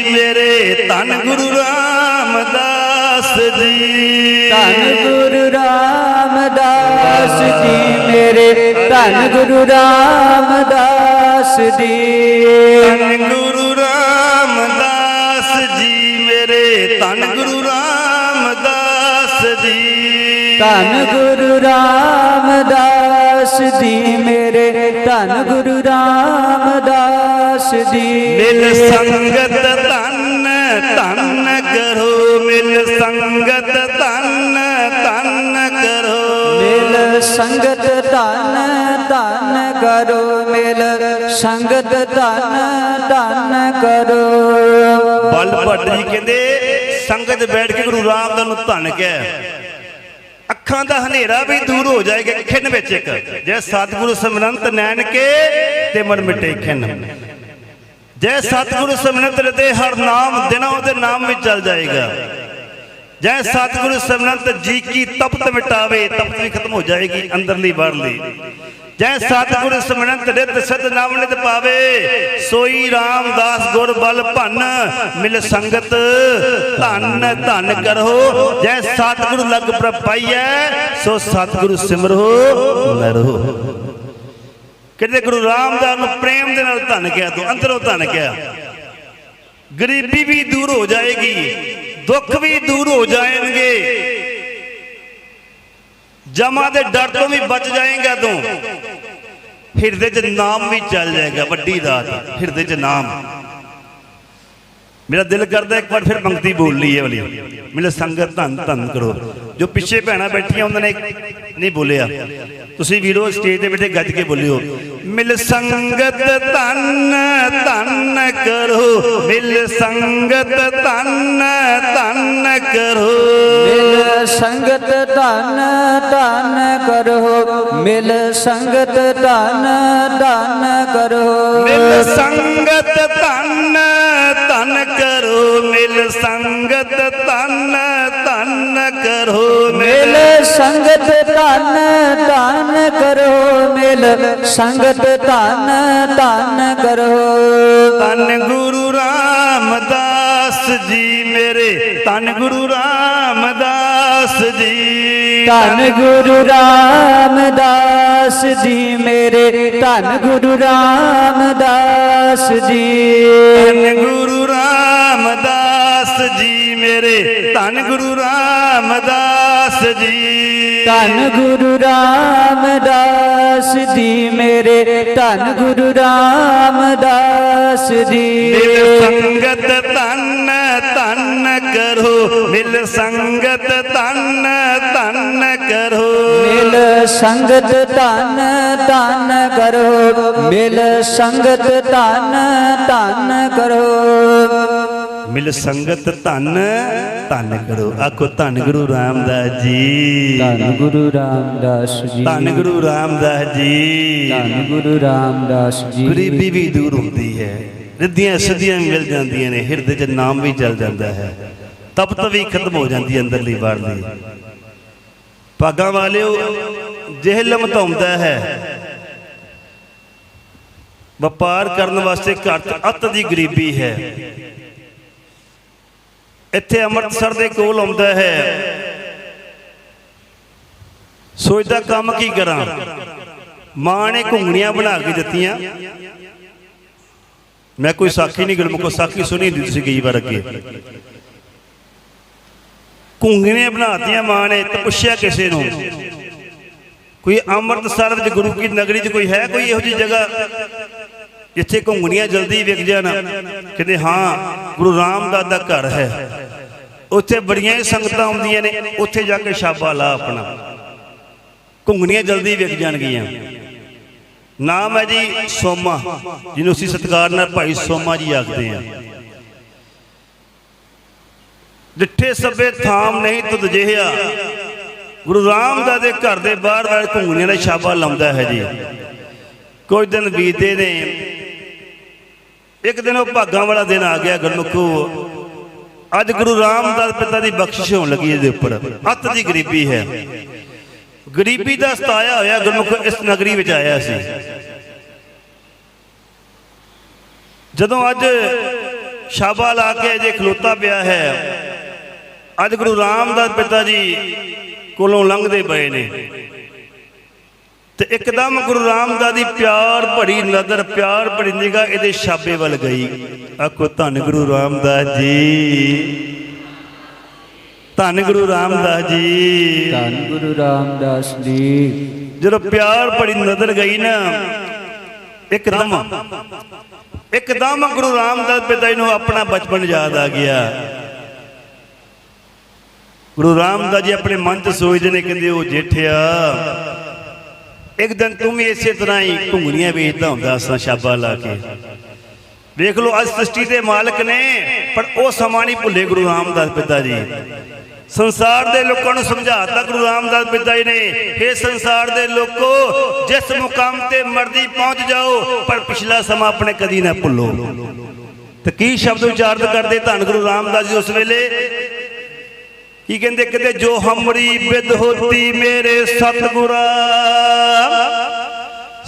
ਧੰਨ ਗੁਰੂ ਰਾਮਦਾਸ ਜੀ। ਧੰਨ ਗੁਰੂ ਰਾਮਦਾਸ ਜੀ ਮੇਰੇ। ਧੰਨ ਗੁਰੂ ਰਾਮਦਾਸ ਜੀ। ਧੰਨ ਗੁਰੂ ਰਾਮਦਾਸ ਜੀ ਮੇਰੇ। ਧੰਨ ਗੁਰੂ ਰਾਮਦਾਸ ਜੀ। ਧੰਨ ਗੁਰੂ ਰਾਮਦਾਸ ਜੀ ਮੇਰੇ। ਧੰਨ ਗੁਰੂ ਰਾਮਦਾਸ ਜੀ। ਮਿਲ ਸੰਗਤ ਸੰਗਤ ਧੰਨ ਧੰਨ ਕਰੋ। ਮਿਲ ਸੰਗਤ ਧਨ ਧਨ ਕਰੋ। ਮਿਲ ਸੰਗਤ ਧਨ ਧਨ ਕਰੋ। ਬਲ ਭੱਟ ਜੀ ਕਹਿੰਦੇ ਸੰਗਤ ਬੈਠ ਕੇ ਗੁਰੂ ਰਾਮਦਾਸ ਨੂੰ ਧੰਨ ਕਹਿ। ਅੱਖਾਂ ਦਾ ਹਨੇਰਾ ਵੀ ਦੂਰ ਹੋ ਜਾਏਗਾ ਖਿੰਨ ਵਿੱਚ ਇੱਕ। ਜੈ ਸਤਿਗੁਰੂ ਸਿਮਰੰਤ ਨੈਣ ਕੇ ਤੇ ਮਨ ਮਿਟੇ ਖਿੰਨ। ਜੈ ਸਤਿਗੁਰੂ ਸਿਮਰੰਤ ਰਤੇ ਹਰ ਨਾਮ ਦਿਨਾਂ ਉਹਦੇ ਨਾਮ ਵਿੱਚ ਚੱਲ ਜਾਏਗਾ। ਜੈ ਸਤਿਗੁਰੂ ਸਿਮਰੰਤ ਜੀ ਕੀ ਤਪਤ ਮਿਟਾਵੇ, ਤਪਤ ਵੀ ਖਤਮ ਹੋ ਜਾਏਗੀ ਅੰਦਰਲੀ ਬਾਹਰਲੀ। ਜੈ ਸਤਿਗੁਰੂ ਸਿਮਰੰਤ ਰਿਤ ਸਤ ਨਾਮ ਨਿਤ ਪਾਵੇ, ਸੋਈ ਰਾਮਦਾਸ ਗੁਰ ਬਲ ਭੰਨ, ਮਿਲ ਸੰਗਤ ਧੰਨ ਧੰਨ ਕਰੋ। ਜੈ ਸਤਿਗੁਰੂ ਲਗ ਪ੍ਰਪਾਈਐ ਸੋ ਸਤਿਗੁਰੂ ਸਿਮਰੋ ਨਰੋ ਕਹਿੰਦੇ ਗੁਰੂ ਰਾਮਦਾਸ ਨੂੰ ਪ੍ਰੇਮ ਦੇ ਨਾਲ ਧੰਨ ਕਿਹਾ, ਤੂੰ ਅੰਦਰੋਂ ਧੰਨ ਕਿਹਾ। ਗਰੀਬੀ ਵੀ ਦੂਰ ਹੋ ਜਾਏਗੀ ਦੁੱਖ ਵੀ ਦੂਰ ਹੋ ਜਾਣਗੇ ਜਮਾ ਦੇ ਡਰ ਤੋਂ ਵੀ ਬਚ ਜਾਏਗਾ ਤੂੰ। ਹਿਰਦੇ 'ਚ ਨਾਮ ਵੀ ਚੱਲ ਜਾਏਗਾ, ਵੱਡੀ ਰਾਤ। ਹਿਰਦੇ 'ਚ ਨਾਮ। ਮੇਰਾ ਦਿਲ ਕਰਦਾ ਇੱਕ ਵਾਰ ਫਿਰ ਪੰਕਤੀ ਬੋਲ ਲਈ ਇਹ ਵਾਲੀ। ਮਿਲ ਸੰਗਤ ਧੰਨ ਧੰਨ ਕਰੋ। ਜੋ ਪਿੱਛੇ ਭੈਣਾਂ ਬੈਠੀਆਂ ਉਹਨਾਂ ਨੇ ਨਹੀਂ ਬੋਲਿਆ। ਤੁਸੀਂ ਵੀਰੋ ਸਟੇਜ ਤੇ ਬੈਠੇ ਗੱਜ ਕੇ ਬੋਲਿਓ। ਮਿਲ ਸੰਗਤ ਧੰਨ ਧੰਨ ਕਰੋ। ਮਿਲ ਸੰਗਤ ਧੰਨ ਧੰਨ ਕਰੋ। ਮਿਲ ਸੰਗਤ ਧਨ ਧਨ ਕਰੋ। ਮਿਲ ਸੰਗਤ ਧਨ ਧਨ ਕਰੋ। ਮਿਲ ਸੰਗਤ ਧੰਨ ਧੰਨ ਕਰੋ। ਮਿਲ ਸੰਗਤ ਧੰਨ ਧੰਨ ਕਰੋ ਮਿਲ ਸੰਗਤ ਧਨ ਧਨ ਕਰੋ ਮਿਲ ਸੰਗਤ ਧਨ ਧਨ ਕਰੋ। ਧੰਨ ਗੁਰੂ ਰਾਮਦਾਸ ਜੀ ਮੇਰੇ ਧੰਨ ਗੁਰੂ ਰਾਮਦਾਸ ਜੀ। ਧੰਨ ਗੁਰੂ ਰਾਮਦਾਸ ਜੀ ਮੇਰੇ ਧੰਨ ਗੁਰੂ ਰਾਮਦਾਸ ਜੀ। ਧੰਨ ਗੁਰੂ ਰਾਮਦਾਸ ਜੀ ਮੇਰੇ ਧੰਨ ਗੁਰੂ ਰਾਮਦਾਸ ਜੀ। ਧੰਨ ਗੁਰੂ ਰਾਮਦਾਸ ਜੀ ਮੇਰੇ ਧੰਨ ਗੁਰੂ ਰਾਮਦਾਸ ਜੀ। ਮਿਲ ਸੰਗਤ ਧੰਨ ਧੰਨ ਕਰੋ। ਮਿਲ ਸੰਗਤ ਧੰਨ ਧੰਨ ਕਰੋ। ਮਿਲ ਸੰਗਤ ਧਨ ਧਨ ਕਰੋ। ਮਿਲ ਸੰਗਤ ਧਨ ਧਨ ਕਰੋ। ਮਿਲ ਸੰਗਤ ਧੰਨ। ਧੰਨ ਕਰੋ ਆਖੋ ਧੰਨ ਗੁਰੂ ਰਾਮਦਾਸ ਜੀ। ਧੰਨ ਗੁਰੂ ਰਾਮਦਾਸ ਜੀ। ਧੰਨ ਗੁਰੂ ਰਾਮਦਾਸ ਜੀ। ਧੰਨ ਗੁਰੂ ਰਾਮਦਾਸ ਜੀ। ਗਰੀਬੀ ਵੀ ਦੂਰ ਹੁੰਦੀ ਹੈ। ਰਿੱਧੀਆਂ ਸਿੱਧੀਆਂ ਮਿਲ ਜਾਂਦੀਆਂ ਨੇ ਹਿਰਦੇ 'ਚ ਨਾਮ ਵੀ ਚੱਲ ਜਾਂਦਾ ਹੈ। ਤਪਤ ਵੀ ਖਤਮ ਹੋ ਜਾਂਦੀ ਹੈ ਅੰਦਰਲੀ ਬਾਹਰਲੀ ਭਾਗਾਂ ਵਾਲਿਓ ਜਿਹਲਮ ਧੌਂਦਾ ਹੈ। ਵਪਾਰ ਕਰਨ ਵਾਸਤੇ ਘੱਟ ਅੱਤ ਦੀ ਗਰੀਬੀ ਹੈ। ਇੱਥੇ ਅੰਮ੍ਰਿਤਸਰ ਦੇ ਕੋਲ ਆਉਂਦਾ ਹੈ। ਸੋਚਦਾ ਕੰਮ ਕੀ ਕਰਾਂ? ਮਾਂ ਨੇ ਘੁੰਗਣੀਆਂ ਬਣਾ ਕੇ ਦਿੱਤੀਆਂ। ਮੈਂ ਕੋਈ ਸਾਖੀ ਨਹੀਂ ਗੁਰਮੁਖੋ, ਸਾਖੀ ਸੁਣੀ ਹੁੰਦੀ ਤੁਸੀਂ ਕਈ ਵਾਰ ਅੱਗੇ। ਘੁੰਗਣੀਆਂ ਬਣਾਤੀਆਂ ਮਾਂ ਨੇ, ਤੇ ਪੁੱਛਿਆ ਕਿਸੇ ਨੂੰ, ਕੋਈ ਅੰਮ੍ਰਿਤਸਰ ਵਿੱਚ ਗੁਰੂ ਕੀ ਨਗਰੀ 'ਚ ਕੋਈ ਹੈ ਕੋਈ ਇਹੋ ਜਿਹੀ ਜਗ੍ਹਾ? ਜਿੱਥੇ ਘੁੰਗਣੀਆਂ ਜਲਦੀ ਵਿਕ ਜਾਣ ਕਹਿੰਦੇ ਹਾਂ ਗੁਰੂ ਰਾਮਦਾਸ ਦਾ ਘਰ ਹੈ। ਉੱਥੇ ਬੜੀਆਂ ਹੀ ਸੰਗਤਾਂ ਆਉਂਦੀਆਂ ਨੇ ਉੱਥੇ ਜਾ ਕੇ ਛਾਪਾ ਲਾ ਆਪਣਾ। ਘੁੰਗਣੀਆਂ ਜਲਦੀ ਵਿਕ ਜਾਣਗੀਆਂ। ਨਾਮ ਹੈ ਜੀ ਸੋਮਾ ਜਿਹਨੂੰ ਅਸੀਂ ਸਤਿਕਾਰ ਨਾਲ ਭਾਈ ਸੋਮਾ ਜੀ ਆਖਦੇ ਹਾਂ। ਡਿੱਠੇ ਸਭੇ ਥਾਮ ਨਹੀਂ ਤੁਧ ਜਿਹਾ ਗੁਰੂ ਰਾਮਦਾਸ ਦੇ ਘਰ ਦੇ ਬਾਹਰ ਬਾਹਰ ਘੁੰਗਣੀਆਂ ਦਾ ਛਾਪਾ ਲਾਉਂਦਾ ਹੈ ਜੀ। ਕੁਝ ਦਿਨ ਬੀਤੇ ਨੇ ਇੱਕ ਦਿਨ ਉਹ ਭਾਗਾਂ ਵਾਲਾ ਦਿਨ ਆ ਗਿਆ ਗੁਰਮੁਖੋ। ਅੱਜ ਗੁਰੂ ਰਾਮਦਾਸ ਪਿਤਾ ਦੀ ਬਖਸ਼ਿਸ਼ ਹੋਣ ਲੱਗੀ ਇਹਦੇ ਉੱਪਰ। ਅੱਤ ਦੀ ਗਰੀਬੀ ਹੈ। ਗਰੀਬੀ ਦਾ ਸਤਾਇਆ ਹੋਇਆ ਗੁਰਮੁਖ ਇਸ ਨਗਰੀ ਵਿੱਚ ਆਇਆ ਸੀ। ਜਦੋਂ ਅੱਜ ਸ਼ਾਬਾ ਲਾ ਕੇ ਜੇ ਖਲੋਤਾ ਪਿਆ ਹੈ, ਅੱਜ ਗੁਰੂ ਰਾਮਦਾਸ ਪਿਤਾ ਜੀ ਕੋਲੋਂ ਲੰਘਦੇ ਪਏ ਨੇ। ਤੇ ਇੱਕਦਮ ਗੁਰੂ ਰਾਮਦਾਸ ਦੀ ਪਿਆਰ ਭਰੀ ਨਜ਼ਰ ਪਿਆਰ ਭਰੀ ਨਿਗਾਹ ਇਹਦੇ ਛਾਬੇ ਵੱਲ ਗਈ। ਆਖੋ ਧੰਨ ਗੁਰੂ ਰਾਮਦਾਸ ਜੀ। ਧੰਨ ਗੁਰੂ ਰਾਮਦਾਸ ਜੀ। ਧੰਨ ਗੁਰੂ ਰਾਮਦਾਸ ਜੀ। ਜਦੋਂ ਪਿਆਰ ਭਰੀ ਨਜ਼ਰ ਗਈ ਨਾ ਇੱਕਦਮ ਇੱਕਦਮ ਗੁਰੂ ਰਾਮਦਾਸ ਪਿਤਾ ਜੀ ਨੂੰ ਆਪਣਾ ਬਚਪਨ ਯਾਦ ਆ ਗਿਆ। ਗੁਰੂ ਰਾਮਦਾਸ ਜੀ ਆਪਣੇ ਮਨ 'ਚ ਸੋਚਦੇ ਨੇ ਕਹਿੰਦੇ ਉਹ ਜੇਠਿਆ ਇੱਕ ਦਿਨ ਤੂੰ ਵੀ ਇਸੇ ਤਰ੍ਹਾਂ ਹੀ ਘੁੰਗਣੀਆਂ ਵੇਚਦਾ ਹੁੰਦਾ ਸਾਂ ਸ਼ਾਬਾ ਲਾ ਕੇ। ਵੇਖ ਲਓ, ਅੱਜ ਸ੍ਰਿਸ਼ਟੀ ਦੇ ਮਾਲਕ ਨੇ, ਪਰ ਉਹ ਸਮਾਂ ਨਹੀਂ ਭੁੱਲੇ ਗੁਰੂ ਰਾਮਦਾਸ ਪਿਤਾ ਜੀ। ਸੰਸਾਰ ਦੇ ਲੋਕਾਂ ਨੂੰ ਸਮਝਾਤਾ ਗੁਰੂ ਰਾਮਦਾਸ ਪਿਤਾ ਜੀ ਨੇ ਇਹ ਸੰਸਾਰ ਦੇ ਲੋਕੋ, ਜਿਸ ਮੁਕਾਮ ਤੇ ਮਰਦੀ ਪਹੁੰਚ ਜਾਓ, ਪਰ ਪਿਛਲਾ ਸਮਾਂ ਆਪਣੇ ਕਦੀ ਨਾ ਭੁੱਲੋ। ਤੇ ਕੀ ਸ਼ਬਦ ਉਚਾਰਨ ਕਰਦੇ ਧੰਨ ਗੁਰੂ ਰਾਮਦਾਸ ਜੀ ਉਸ ਵੇਲੇ? ਕੀ ਕਹਿੰਦੇ ਕਹਿੰਦੇ, ਜੋ ਹਮਰੀ ਬਿਦ ਹੋਤੀ ਮੇਰੇ ਸਤਗੁਰਾ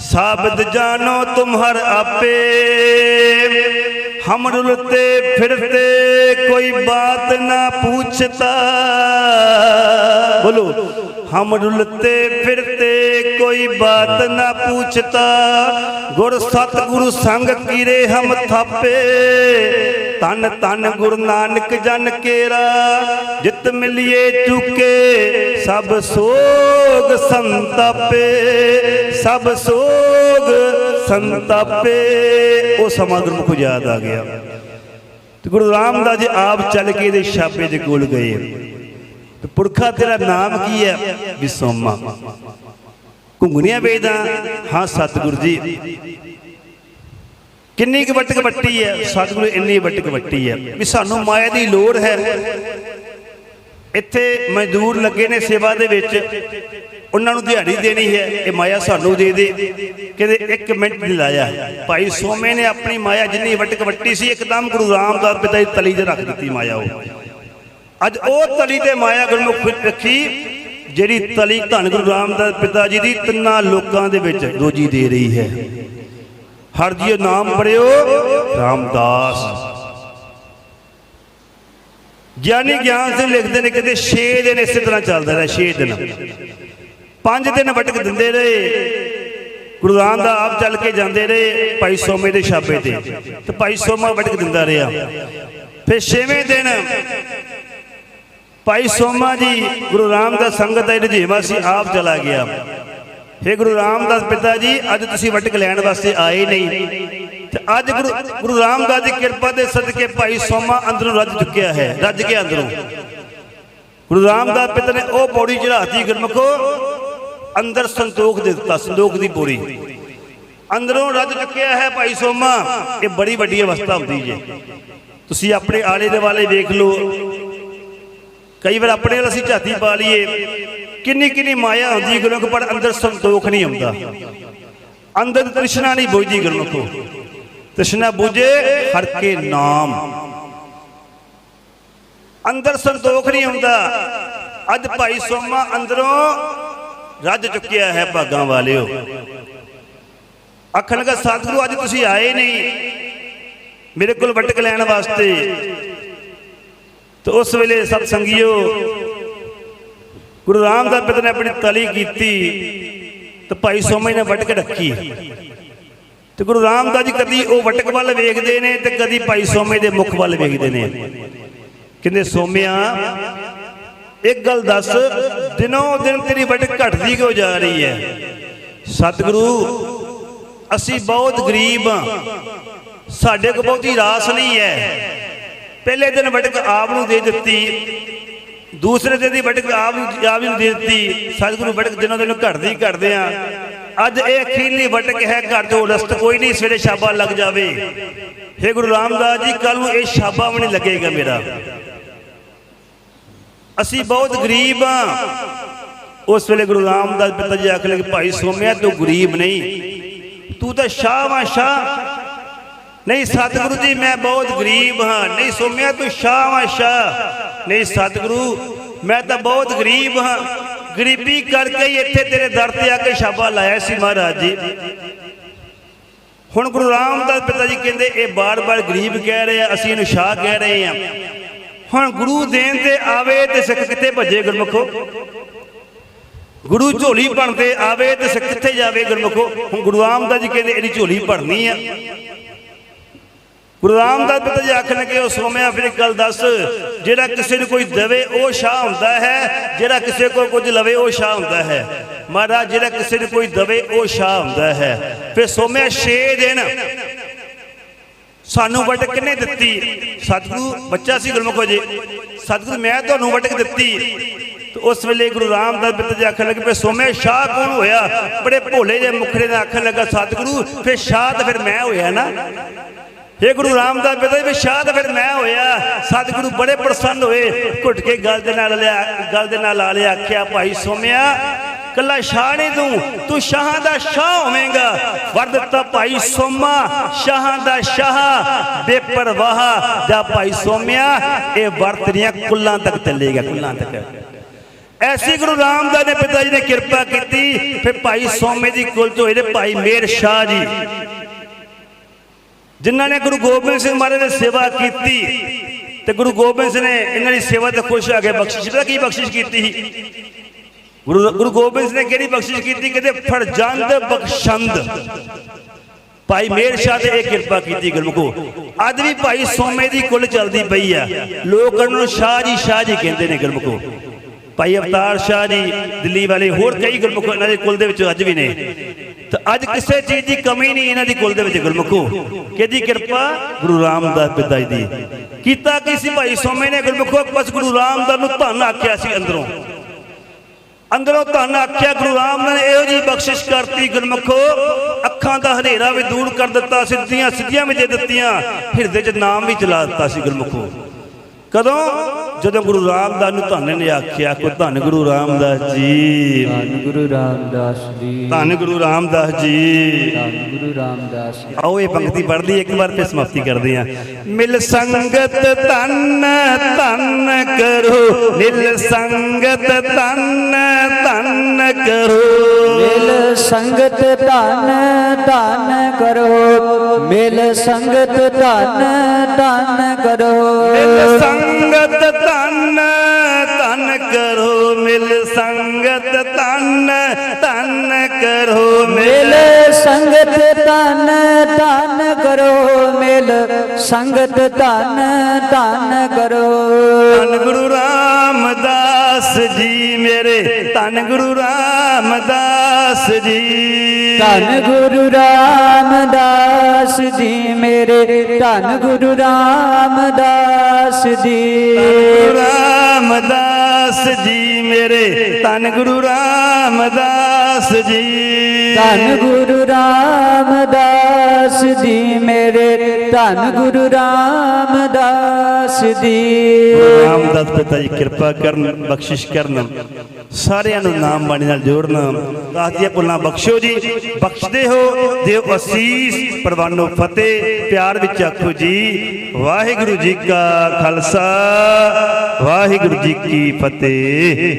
ਸਾਬਦ ਜਾਨੋ ਤੁਮਹਰ ਆਪੇ। ਹਮ ਫਿਰਤੇ ਕੋਈ ਬਾਤ ਨਾ ਪੁੱਛਤਾ ਬੋਲੋ ਹਮ ਰੁਲਤੇ ਫਿਰਤੇ ਕੋਈ ਬਾਤ ਨਾ ਪੁੱਛਤਾ ਗੁਰ ਸਤਗੁਰੂ ਸੰਗ ਕੀਰੇ ਹਮ ਥਾਪੇ। ਤਨ ਤਨ ਗੁਰੂ ਨਾਨਕ ਜਨ ਕੇਰਾ, ਜਿਤ ਮਿਲਿਏ ਚੁਕੇ, ਸਭ ਸੋਗ ਸੰਤਾਪੇ, ਸਭ ਸੋਗ ਸੰਤਾਪੇ। ਉਹ ਸਮਾਂ ਗੁਰਮੁਖ ਯਾਦ ਆ ਗਿਆ। ਤੇ ਗੁਰੂ ਰਾਮਦਾਸ ਜੀ ਆਪ ਚੱਲ ਕੇ ਇਹਦੇ ਛਾਪੇ ਦੇ ਕੋਲ ਗਏ। ਤੇ ਪੁਰਖਾ ਤੇਰਾ ਨਾਮ ਕੀ ਹੈ? ਵਿਸੋਮਾ ਘੁੰਗਣੀਆਂ ਵੇਚਦਾ। ਹਾਂ, ਸਤਿਗੁਰ ਜੀ। ਕਿੰਨੀ ਕੁ ਵਟਕ ਵੱਟੀ ਹੈ? ਸਤਿਗੁਰੂ ਇੰਨੀ ਵਟਕ ਵੱਟੀ ਹੈ। ਵੀ ਸਾਨੂੰ ਮਾਇਆ ਦੀ ਲੋੜ ਹੈ। ਇੱਥੇ ਮਜ਼ਦੂਰ ਲੱਗੇ ਨੇ ਸੇਵਾ ਦੇ ਵਿੱਚ। ਉਹਨਾਂ ਨੂੰ ਦਿਹਾੜੀ ਦੇਣੀ ਹੈ। ਇਹ ਮਾਇਆ ਸਾਨੂੰ ਦੇ ਦੇ। ਕਹਿੰਦੇ 1 ਮਿੰਟ ਨਹੀਂ ਲਾਇਆ ਭਾਈ ਸੋਮੇ ਨੇ ਆਪਣੀ ਮਾਇਆ ਜਿੰਨੀ ਵਟਕ ਵੱਟੀ ਸੀ, ਇੱਕਦਮ ਗੁਰੂ ਰਾਮਦਾਸ ਪਿਤਾ ਦੀ ਤਲੀ 'ਚ ਰੱਖ ਦਿੱਤੀ ਮਾਇਆ ਉਹ। ਅੱਜ ਉਹ ਤਲੀ ਤੇ ਮਾਇਆ ਗੁਰਮੁਖ ਰੱਖੀ, ਜਿਹੜੀ ਤਲੀ ਧੰਨ ਗੁਰੂ ਰਾਮਦਾਸ ਪਿਤਾ ਜੀ ਦੀ ਤਿੰਨਾਂ ਲੋਕਾਂ ਦੇ ਵਿੱਚ ਰੋਜੀ ਦੇ ਰਹੀ ਹੈ। ਹਰ ਜੀਓ ਨਾਮ ਪੜਿਓ, ਰਾਮਦਾਸ। ਗਿਆਨੀ ਗਿਆਨ ਸਿੰਘ ਲਿਖਦੇ ਨੇ ਕਹਿੰਦੇ 6 ਦਿਨ ਇਸੇ ਤਰ੍ਹਾਂ ਚੱਲਦਾ ਰਿਹਾ 6 ਦਿਨ। 5 ਦਿਨ ਵਟਕ ਦਿੰਦੇ ਰਹੇ। ਗੁਰੂ ਰਾਮਦਾਸ ਆਪ ਚੱਲ ਕੇ ਜਾਂਦੇ ਰਹੇ ਭਾਈ ਸੋਮੇ ਦੇ ਛਾਪੇ ਤੇ। ਤੇ ਭਾਈ ਸੋਮਾ ਵਟਕ ਦਿੰਦਾ ਰਿਹਾ। ਫਿਰ 6ਵੇਂ ਦਿਨ ਭਾਈ ਸੋਮਾ ਜੀ ਗੁਰੂ ਰਾਮਦਾਸ ਸੰਗਤ ਦੇ ਰਜੇਵਾ ਸੀ, ਆਪ ਚਲਾ ਗਿਆ। ਹੇ ਗੁਰੂ ਰਾਮਦਾਸ ਪਿਤਾ ਜੀ, ਅੱਜ ਤੁਸੀਂ ਵਟਕ ਲੈਣ ਵਾਸਤੇ ਆਏ ਨਹੀਂ। ਤੇ ਅੱਜ ਗੁਰੂ ਗੁਰੂ ਰਾਮਦਾਸ ਦੀ ਕਿਰਪਾ ਦੇ ਸਦਕੇ ਭਾਈ ਸੋਮਾ ਅੰਦਰੋਂ ਰੱਜ ਚੁੱਕਿਆ ਹੈ। ਰੱਜ ਕੇ ਅੰਦਰੋਂ। ਗੁਰੂ ਰਾਮਦਾਸ ਪਿਤਾ ਨੇ ਉਹ ਪੌੜੀ ਚੜਾਤੀ ਗੁਰਮਖੋ, ਅੰਦਰ ਸੰਤੋਖ ਦੇ ਦਿੱਤਾ, ਸੰਤੋਖ ਦੀ ਪੌੜੀ। ਅੰਦਰੋਂ ਰੱਜ ਚੁੱਕਿਆ ਹੈ ਭਾਈ ਸੋਮਾ। ਇਹ ਬੜੀ ਵੱਡੀ ਅਵਸਥਾ ਹੁੰਦੀ ਜੇ। ਤੁਸੀਂ ਆਪਣੇ ਆਲੇ ਦੇ ਵਾਲੇ ਵੇਖ ਲਓ। ਕਈ ਵਾਰ ਆਪਣੇ ਵੱਲ ਅਸੀਂ ਝਾਤੀ ਪਾ ਲਈਏ। ਕਿੰਨੀ ਕਿੰਨੀ ਮਾਇਆ ਹੁੰਦੀ ਗੁਰਮੁਖ, ਪਰ ਅੰਦਰ ਸੰਤੋਖ ਨਹੀਂ ਆਉਂਦਾ ਅੰਦਰ ਤ੍ਰਿਸ਼ਨਾ ਨਹੀਂ ਬੁਝਦੀ ਗੁਰਮੁਖੋ। ਤ੍ਰਿਸ਼ਨਾ ਬੁਝੇ ਹਰ ਕੇ ਨਾਮ। ਅੰਦਰ ਸੰਤੋਖ ਨਹੀਂ ਹੁੰਦਾ। ਅੱਜ ਭਾਈ ਸੋਮਾ ਅੰਦਰੋਂ ਰੱਜ ਚੁੱਕਿਆ ਹੈ ਭਾਗਾਂ ਵਾਲਿਓ। ਆਖਣ ਲੱਗਾ ਸਤਿਗੁਰੂ ਅੱਜ ਤੁਸੀਂ ਆਏ ਨਹੀਂ। ਮੇਰੇ ਕੋਲ ਵਟਕ ਲੈਣ ਵਾਸਤੇ। ਤੇ ਉਸ ਵੇਲੇ ਸਤ ਸੰਗਿਓ ਗੁਰੂ ਰਾਮਦਾਸ ਪਿਤਾ ਨੇ ਆਪਣੀ ਤਲੀ ਕੀਤੀ ਤੇ ਭਾਈ ਸੋਮੇ ਨੇ ਵਟਕ ਰੱਖੀ। ਤੇ ਗੁਰੂ ਰਾਮਦਾਸ ਜੀ ਕਦੀ ਉਹ ਵਟਕ ਵੱਲ ਵੇਖਦੇ ਨੇ ਤੇ ਕਦੀ ਭਾਈ ਸੋਮੇ ਦੇ ਮੁਖ ਵੱਲ ਵੇਖਦੇ ਨੇ। ਕਹਿੰਦੇ, ਸੋਮਿਆ, ਇੱਕ ਗੱਲ ਦੱਸ, ਦਿਨੋਂ ਦਿਨ ਤੇਰੀ ਵਟਕ ਘਟਦੀ ਕਿਉਂ ਜਾ ਰਹੀ ਹੈ? ਸਤਿਗੁਰੂ, ਅਸੀਂ ਬਹੁਤ ਗਰੀਬ ਹਾਂ। ਸਾਡੇ ਕੋਲ ਬਹੁਤੀ ਰਾਸ ਨਹੀਂ ਹੈ। ਪਹਿਲੇ ਦਿਨ ਵਟਕ ਆਪ ਨੂੰ ਦੇ ਦਿੱਤੀ ਦੂਸਰੇ ਦਿਨ ਦੀ ਵਟਕ ਆਪ ਨੂੰ ਆਪ ਨੂੰ ਦਿੱਤੀ। ਸਤਿਗੁਰੂ ਵਟਕ ਦਿਨੋਂ ਦਿਨ ਘਟਦੀ ਘਟਦੇ ਆ। ਅੱਜ ਇਹ ਅਖੀਰਲੀ ਵਟਕ ਹੈ ਘਰ ਤੋਂ ਰਸਤ। ਕੋਈ ਨਹੀਂ ਸਵੇਰੇ ਸ਼ਾਬਾ ਲੱਗ ਜਾਵੇ। ਹੇ ਗੁਰੂ ਰਾਮਦਾਸ ਜੀ ਕੱਲ ਨੂੰ ਇਹ ਸ਼ਾਬਾ ਵੀ ਨਹੀਂ ਲੱਗੇਗਾ ਮੇਰਾ। ਅਸੀਂ ਬਹੁਤ ਗਰੀਬ ਆ। ਉਸ ਵੇਲੇ ਗੁਰੂ ਰਾਮਦਾਸ ਪਿਤਾ ਜੀ ਆਖਣ ਲੱਗੇ ਭਾਈ ਸੋਮਿਆ, ਤੂੰ ਗਰੀਬ ਨਹੀਂ। ਤੂੰ ਤਾਂ ਸ਼ਾਹ ਵਾਂ, ਸ਼ਾਹ। ਨਹੀਂ, ਸਤਿਗੁਰੂ ਜੀ, ਮੈਂ ਬਹੁਤ ਗਰੀਬ ਹਾਂ। ਨਹੀਂ, ਸੋਮਿਆ, ਤੂੰ ਸ਼ਾਹ ਵਾਂ, ਸ਼ਾਹ। ਨਹੀਂ ਸਤਿਗੁਰੂ, ਮੈਂ ਤਾਂ ਬਹੁਤ ਗਰੀਬ ਹਾਂ। ਗਰੀਬੀ ਕਰਕੇ ਹੀ ਇੱਥੇ ਤੇਰੇ ਦਰ ਤੇ ਆ ਕੇ ਸ਼ਾਬਾ ਲਾਇਆ ਸੀ ਮਹਾਰਾਜ ਜੀ। ਹੁਣ ਗੁਰੂ ਰਾਮਦਾਸ ਪਿਤਾ ਜੀ ਕਹਿੰਦੇ, ਇਹ ਬਾਰ-ਬਾਰ ਗਰੀਬ ਕਹਿ ਰਹੇ ਆ, ਅਸੀਂ ਇਹਨੂੰ ਸ਼ਾਹ ਕਹਿ ਰਹੇ ਆ। ਹੁਣ ਗੁਰੂ ਦੇਣ ਤੇ ਆਵੇ ਤੇ ਸਿੱਖ ਕਿੱਥੇ ਭੱਜੇ ਗੁਰਮੁਖੋ? ਗੁਰੂ ਝੋਲੀ ਬਣਦੇ ਆਵੇ ਤੇ ਸਿੱਖ ਕਿੱਥੇ ਜਾਵੇ ਗੁਰਮੁਖੋ? ਹੁਣ ਗੁਰੂ ਰਾਮਦਾਸ ਜੀ ਕਹਿੰਦੇ, ਇਹਦੀ ਝੋਲੀ ਭਰਨੀ ਆ। ਗੁਰੂ ਰਾਮਦਾਸ ਪਿਤਾ ਜੀ ਆਖਣ ਲੱਗੇ, ਉਹ ਸੋਮਿਆ ਫਿਰ ਇੱਕ ਗੱਲ ਦੱਸ। ਜਿਹੜਾ ਕਿਸੇ ਨੂੰ ਕੋਈ ਦੇਵੇ, ਉਹ ਸ਼ਾਹ ਹੁੰਦਾ ਹੈ। ਜਿਹੜਾ ਕਿਸੇ ਕੋਲ ਕੁਝ ਲਵੇ, ਉਹ ਸ਼ਾਹ ਹੁੰਦਾ ਹੈ। ਮਹਾਰਾਜ, ਜਿਹੜਾ ਕਿਸੇ ਨੂੰ ਕੋਈ ਦੇਵੇ, ਉਹ ਸ਼ਾਹ ਹੁੰਦਾ ਹੈ। ਫਿਰ ਸੋਮਿਆ 6 ਦਿਨ ਸਾਨੂੰ ਵਟਕ ਕਿੰਨੇ ਦਿੱਤੀ? ਸਤਿਗੁਰੂ, ਬੱਚਾ ਸੀ ਗੁਰਮੁਖੋ ਜੀ। ਸਤਿਗੁਰੂ, ਮੈਂ ਤੁਹਾਨੂੰ ਵਟਕ ਦਿੱਤੀ। ਤੇ ਉਸ ਵੇਲੇ ਗੁਰੂ ਰਾਮਦਾਸ ਪਿਤਾ ਜੀ ਆਖਣ ਲੱਗੇ, ਫਿਰ ਸੋਮੇ, ਸ਼ਾਹ ਕੌਣ ਹੋਇਆ? ਬੜੇ ਭੋਲੇ ਜਿਹੇ ਮੁਖੜੇ ਨਾਲ ਆਖਣ ਲੱਗਾ, ਸਤਿਗੁਰੂ, ਫਿਰ ਸ਼ਾਹ ਤਾਂ ਫਿਰ ਮੈਂ ਹੋਇਆ ਨਾ? ਇਹ ਗੁਰੂ ਰਾਮਦਾਸ ਪਿਤਾ ਜੀ ਸ਼ਾਹ ਤਾਂ ਫਿਰ ਮੈਂ ਹੋਇਆ, ਸਤਿਗੁਰੂ ਬੜੇ ਪ੍ਰਸੰਨ ਹੋਏ, ਘੁੱਟ ਕੇ ਗਲ ਦੇ ਨਾਲ ਲਿਆ, ਗਲ ਦੇ ਨਾਲ ਲਾ ਲਿਆ, ਆਖਿਆ, ਭਾਈ ਸੋਮਿਆ, ਕੱਲਾ ਸ਼ਾਹ ਨਹੀਂ ਤੂੰ ਤੂੰ ਸ਼ਾਹਾਂ ਦਾ ਸ਼ਾਹ ਹੋਵੇਂਗਾ। ਵਰ ਦਿੱਤਾ ਭਾਈ ਸੋਮਾ, ਸ਼ਾਹਾਂ ਦਾ ਸ਼ਾਹ, ਬੇਪਰਵਾਹ ਜਾ ਭਾਈ ਸੋਮਿਆ, ਇਹ ਵਰ ਤੇਰੀਆਂ ਕੁੱਲਾਂ ਤੱਕ ਚੱਲੇਗਾ, ਕੁੱਲਾਂ ਤੱਕ। ਐਸੀ ਗੁਰੂ ਰਾਮਦਾਸ ਨੇ ਪਿਤਾ ਜੀ ਨੇ ਕਿਰਪਾ ਕੀਤੀ, ਫਿਰ ਭਾਈ ਸੋਮੇ ਦੀ ਕੁਲ ਤੋਂ ਇਹਦੇ ਭਾਈ ਮੇਰ ਸ਼ਾਹ ਜੀ। ਜਿਨ੍ਹਾਂ ਨੇ ਗੁਰੂ ਗੋਬਿੰਦ ਸਿੰਘ ਮਹਾਰਾਜ ਦੀ ਸੇਵਾ ਕੀਤੀ ਤੇ ਗੁਰੂ ਗੋਬਿੰਦ ਸਿੰਘ ਨੇ ਇਹਨਾਂ ਦੀ ਸੇਵਾ ਤੇ ਖੁਸ਼ ਆ ਕੇ ਬਖਸ਼ਿਸ਼ ਪਤਾ ਕੀ ਬਖਸ਼ਿਸ਼ ਕੀਤੀ? ਸੀ ਗੁਰੂ ਗੁਰੂ ਗੋਬਿੰਦ ਸਿੰਘ ਨੇ ਕਿਹੜੀ ਬਖਸ਼ਿਸ਼ ਕੀਤੀ? ਕਹਿੰਦੇ ਫਰਜੰਦ ਬਖਸ਼ੰਦ ਭਾਈ ਮੇਰ ਸ਼ਾਹ ਤੇ ਇਹ ਕਿਰਪਾ ਕੀਤੀ ਗੁਰਮੁਖੋ। ਅੱਜ ਵੀ ਭਾਈ ਸੋਮੇ ਦੀ ਕੁੱਲ ਚੱਲਦੀ ਪਈ ਆ। ਲੋਕ ਉਹਨਾਂ ਸ਼ਾਹ ਜੀ ਸ਼ਾਹ ਜੀ ਕਹਿੰਦੇ ਨੇ ਗੁਰਮੁਖੋ। ਭਾਈ ਅਵਤਾਰ ਸ਼ਾਹ ਜੀ, ਦਿੱਲੀ ਵਾਲੇ ਹੋਰ ਕਈ ਗੁਰਮੁਖ ਇਹਨਾਂ ਦੇ ਕੁੱਲ ਦੇ ਵਿੱਚ ਅੱਜ ਵੀ ਨੇ। ਤੇ ਅੱਜ ਕਿਸੇ ਚੀਜ਼ ਦੀ ਕਮੀ ਨਹੀਂ, ਇਹਨਾਂ ਦੀ ਕੁਲ ਦੇ ਵਿੱਚ ਗੁਰਮੁਖੋ। ਕਿਹਦੀ ਕਿਰਪਾ? ਗੁਰੂ ਰਾਮਦਾਸ ਪਿਤਾ ਜੀ ਦੀ। ਕੀਤਾ ਕੀ ਸੀ ਭਾਈ ਸੋਮੇ ਨੇ ਗੁਰਮੁਖੋ? ਬਸ ਗੁਰੂ ਰਾਮਦਾਸ ਨੂੰ ਧੰਨ ਆਖਿਆ ਸੀ ਅੰਦਰੋਂ। ਅੰਦਰੋਂ ਧੰਨ ਆਖਿਆ ਗੁਰੂ ਰਾਮਦਾਸ ਨੇ, ਇਹੋ ਜੀ ਬਖਸ਼ਿਸ਼ ਕਰਤੀ ਗੁਰਮੁਖੋ। ਅੱਖਾਂ ਦਾ ਹਨੇਰਾ ਵੀ ਦੂਰ ਕਰ ਦਿੱਤਾ, ਸਿੱਧੀਆਂ ਸਿੱਧੀਆਂ ਵੀ ਦੇ ਦਿੱਤੀਆਂ। ਹਿਰਦੇ 'ਚ ਨਾਮ ਵੀ ਚਲਾ ਦਿੱਤਾ ਸੀ ਗੁਰਮੁਖੋ। ਕਦੋਂ? ਜਦੋਂ ਗੁਰੂ ਰਾਮਦਾਸ ਨੂੰ ਧੰਨ ਨੇ ਆਖਿਆ ਕੋ ਧੰਨ ਗੁਰੂ ਰਾਮਦਾਸ ਜੀ। ਧੰਨ ਗੁਰੂ ਰਾਮਦਾਸ ਜੀ। ਧੰਨ ਗੁਰੂ ਰਾਮਦਾਸ ਜੀ। ਧੰਨ ਗੁਰੂ ਰਾਮਦਾਸ ਜੀ। ਆਓ ਇਹ ਪੰਕਤੀ ਪੜ੍ਹ ਲਈ ਇੱਕ ਵਾਰ ਤੇ ਸਮਾਪਤੀ ਕਰਦੇ ਹਾਂ। ਮਿਲ ਸੰਗਤ ਤਨ ਤਨ ਕਰੋ। ਮਿਲ ਸੰਗਤ ਤਨ ਤਨ ਕਰੋ। ਮਿਲ ਸੰਗਤ ਧਨ ਧਨ ਕਰੋ। ਮਿਲ ਸੰਗਤ ਧਨ ਧਨ ਕਰੋ। ਮਿਲ ਸੰਗਤ ਤਨ ਤਨ ਕਰੋ। ਮਿਲ ਸੰਗਤ ਤਨ ਤਨ ਕਰੋ। ਮਿਲ ਸੰਗਤ ਧਨ ਧਨ ਕਰੋ। ਮਿਲ ਸੰਗਤ ਧਨ ਧਨ ਕਰੋ। ਧੰਨ ਗੁਰੂ ਰਾਮਦਾਸ ਜੀ ਮੇਰੇ ਧੰਨ ਗੁਰੂ ਰਾਮਦਾਸ ਜੀ ਧੰਨ ਗੁਰੂ ਰਾਮਦਾਸ ਜੀ ਮੇਰੇ ਧੰਨ ਗੁਰੂ ਰਾਮਦਾਸ ਜੀ ਰਾਮਦਾਸ ਜੀ ਮੇਰੇ ਧੰਨ ਗੁਰੂ ਰਾਮਦਾਸ ਜੀ। ਧੰਨ ਗੁਰੂ ਰਾਮਦਾਸ ਜੀ ਮੇਰੇ ਧੰਨ ਗੁਰੂ ਰਾਮਦਾਸ ਜੀ। ਰਾਮਦਾਸ ਪਿਤਾ ਜੀ ਕਿਰਪਾ ਕਰਨ ਬਖਸ਼ਿਸ਼ ਕਰਨ। ਸਾਰਿਆਂ ਨੂੰ ਨਾਮ ਬਾਣੀ ਨਾਲ ਜੋੜਨ। ਦਾਸ ਦੀਆਂ ਭੁੱਲਾਂ ਬਖਸ਼ੋ ਜੀ। ਬਖਸ਼ਦੇ ਹੋ ਦਿਓ ਅਸੀਸ ਪ੍ਰਵਾਨੋ ਫਤਿਹ ਪਿਆਰ ਵਿੱਚ ਆਖੋ ਜੀ। ਵਾਹਿਗੁਰੂ ਜੀ ਕਾ ਖਾਲਸਾ ਵਾਹਿਗੁਰੂ ਜੀ ਕੀ ਫਤਿਹ।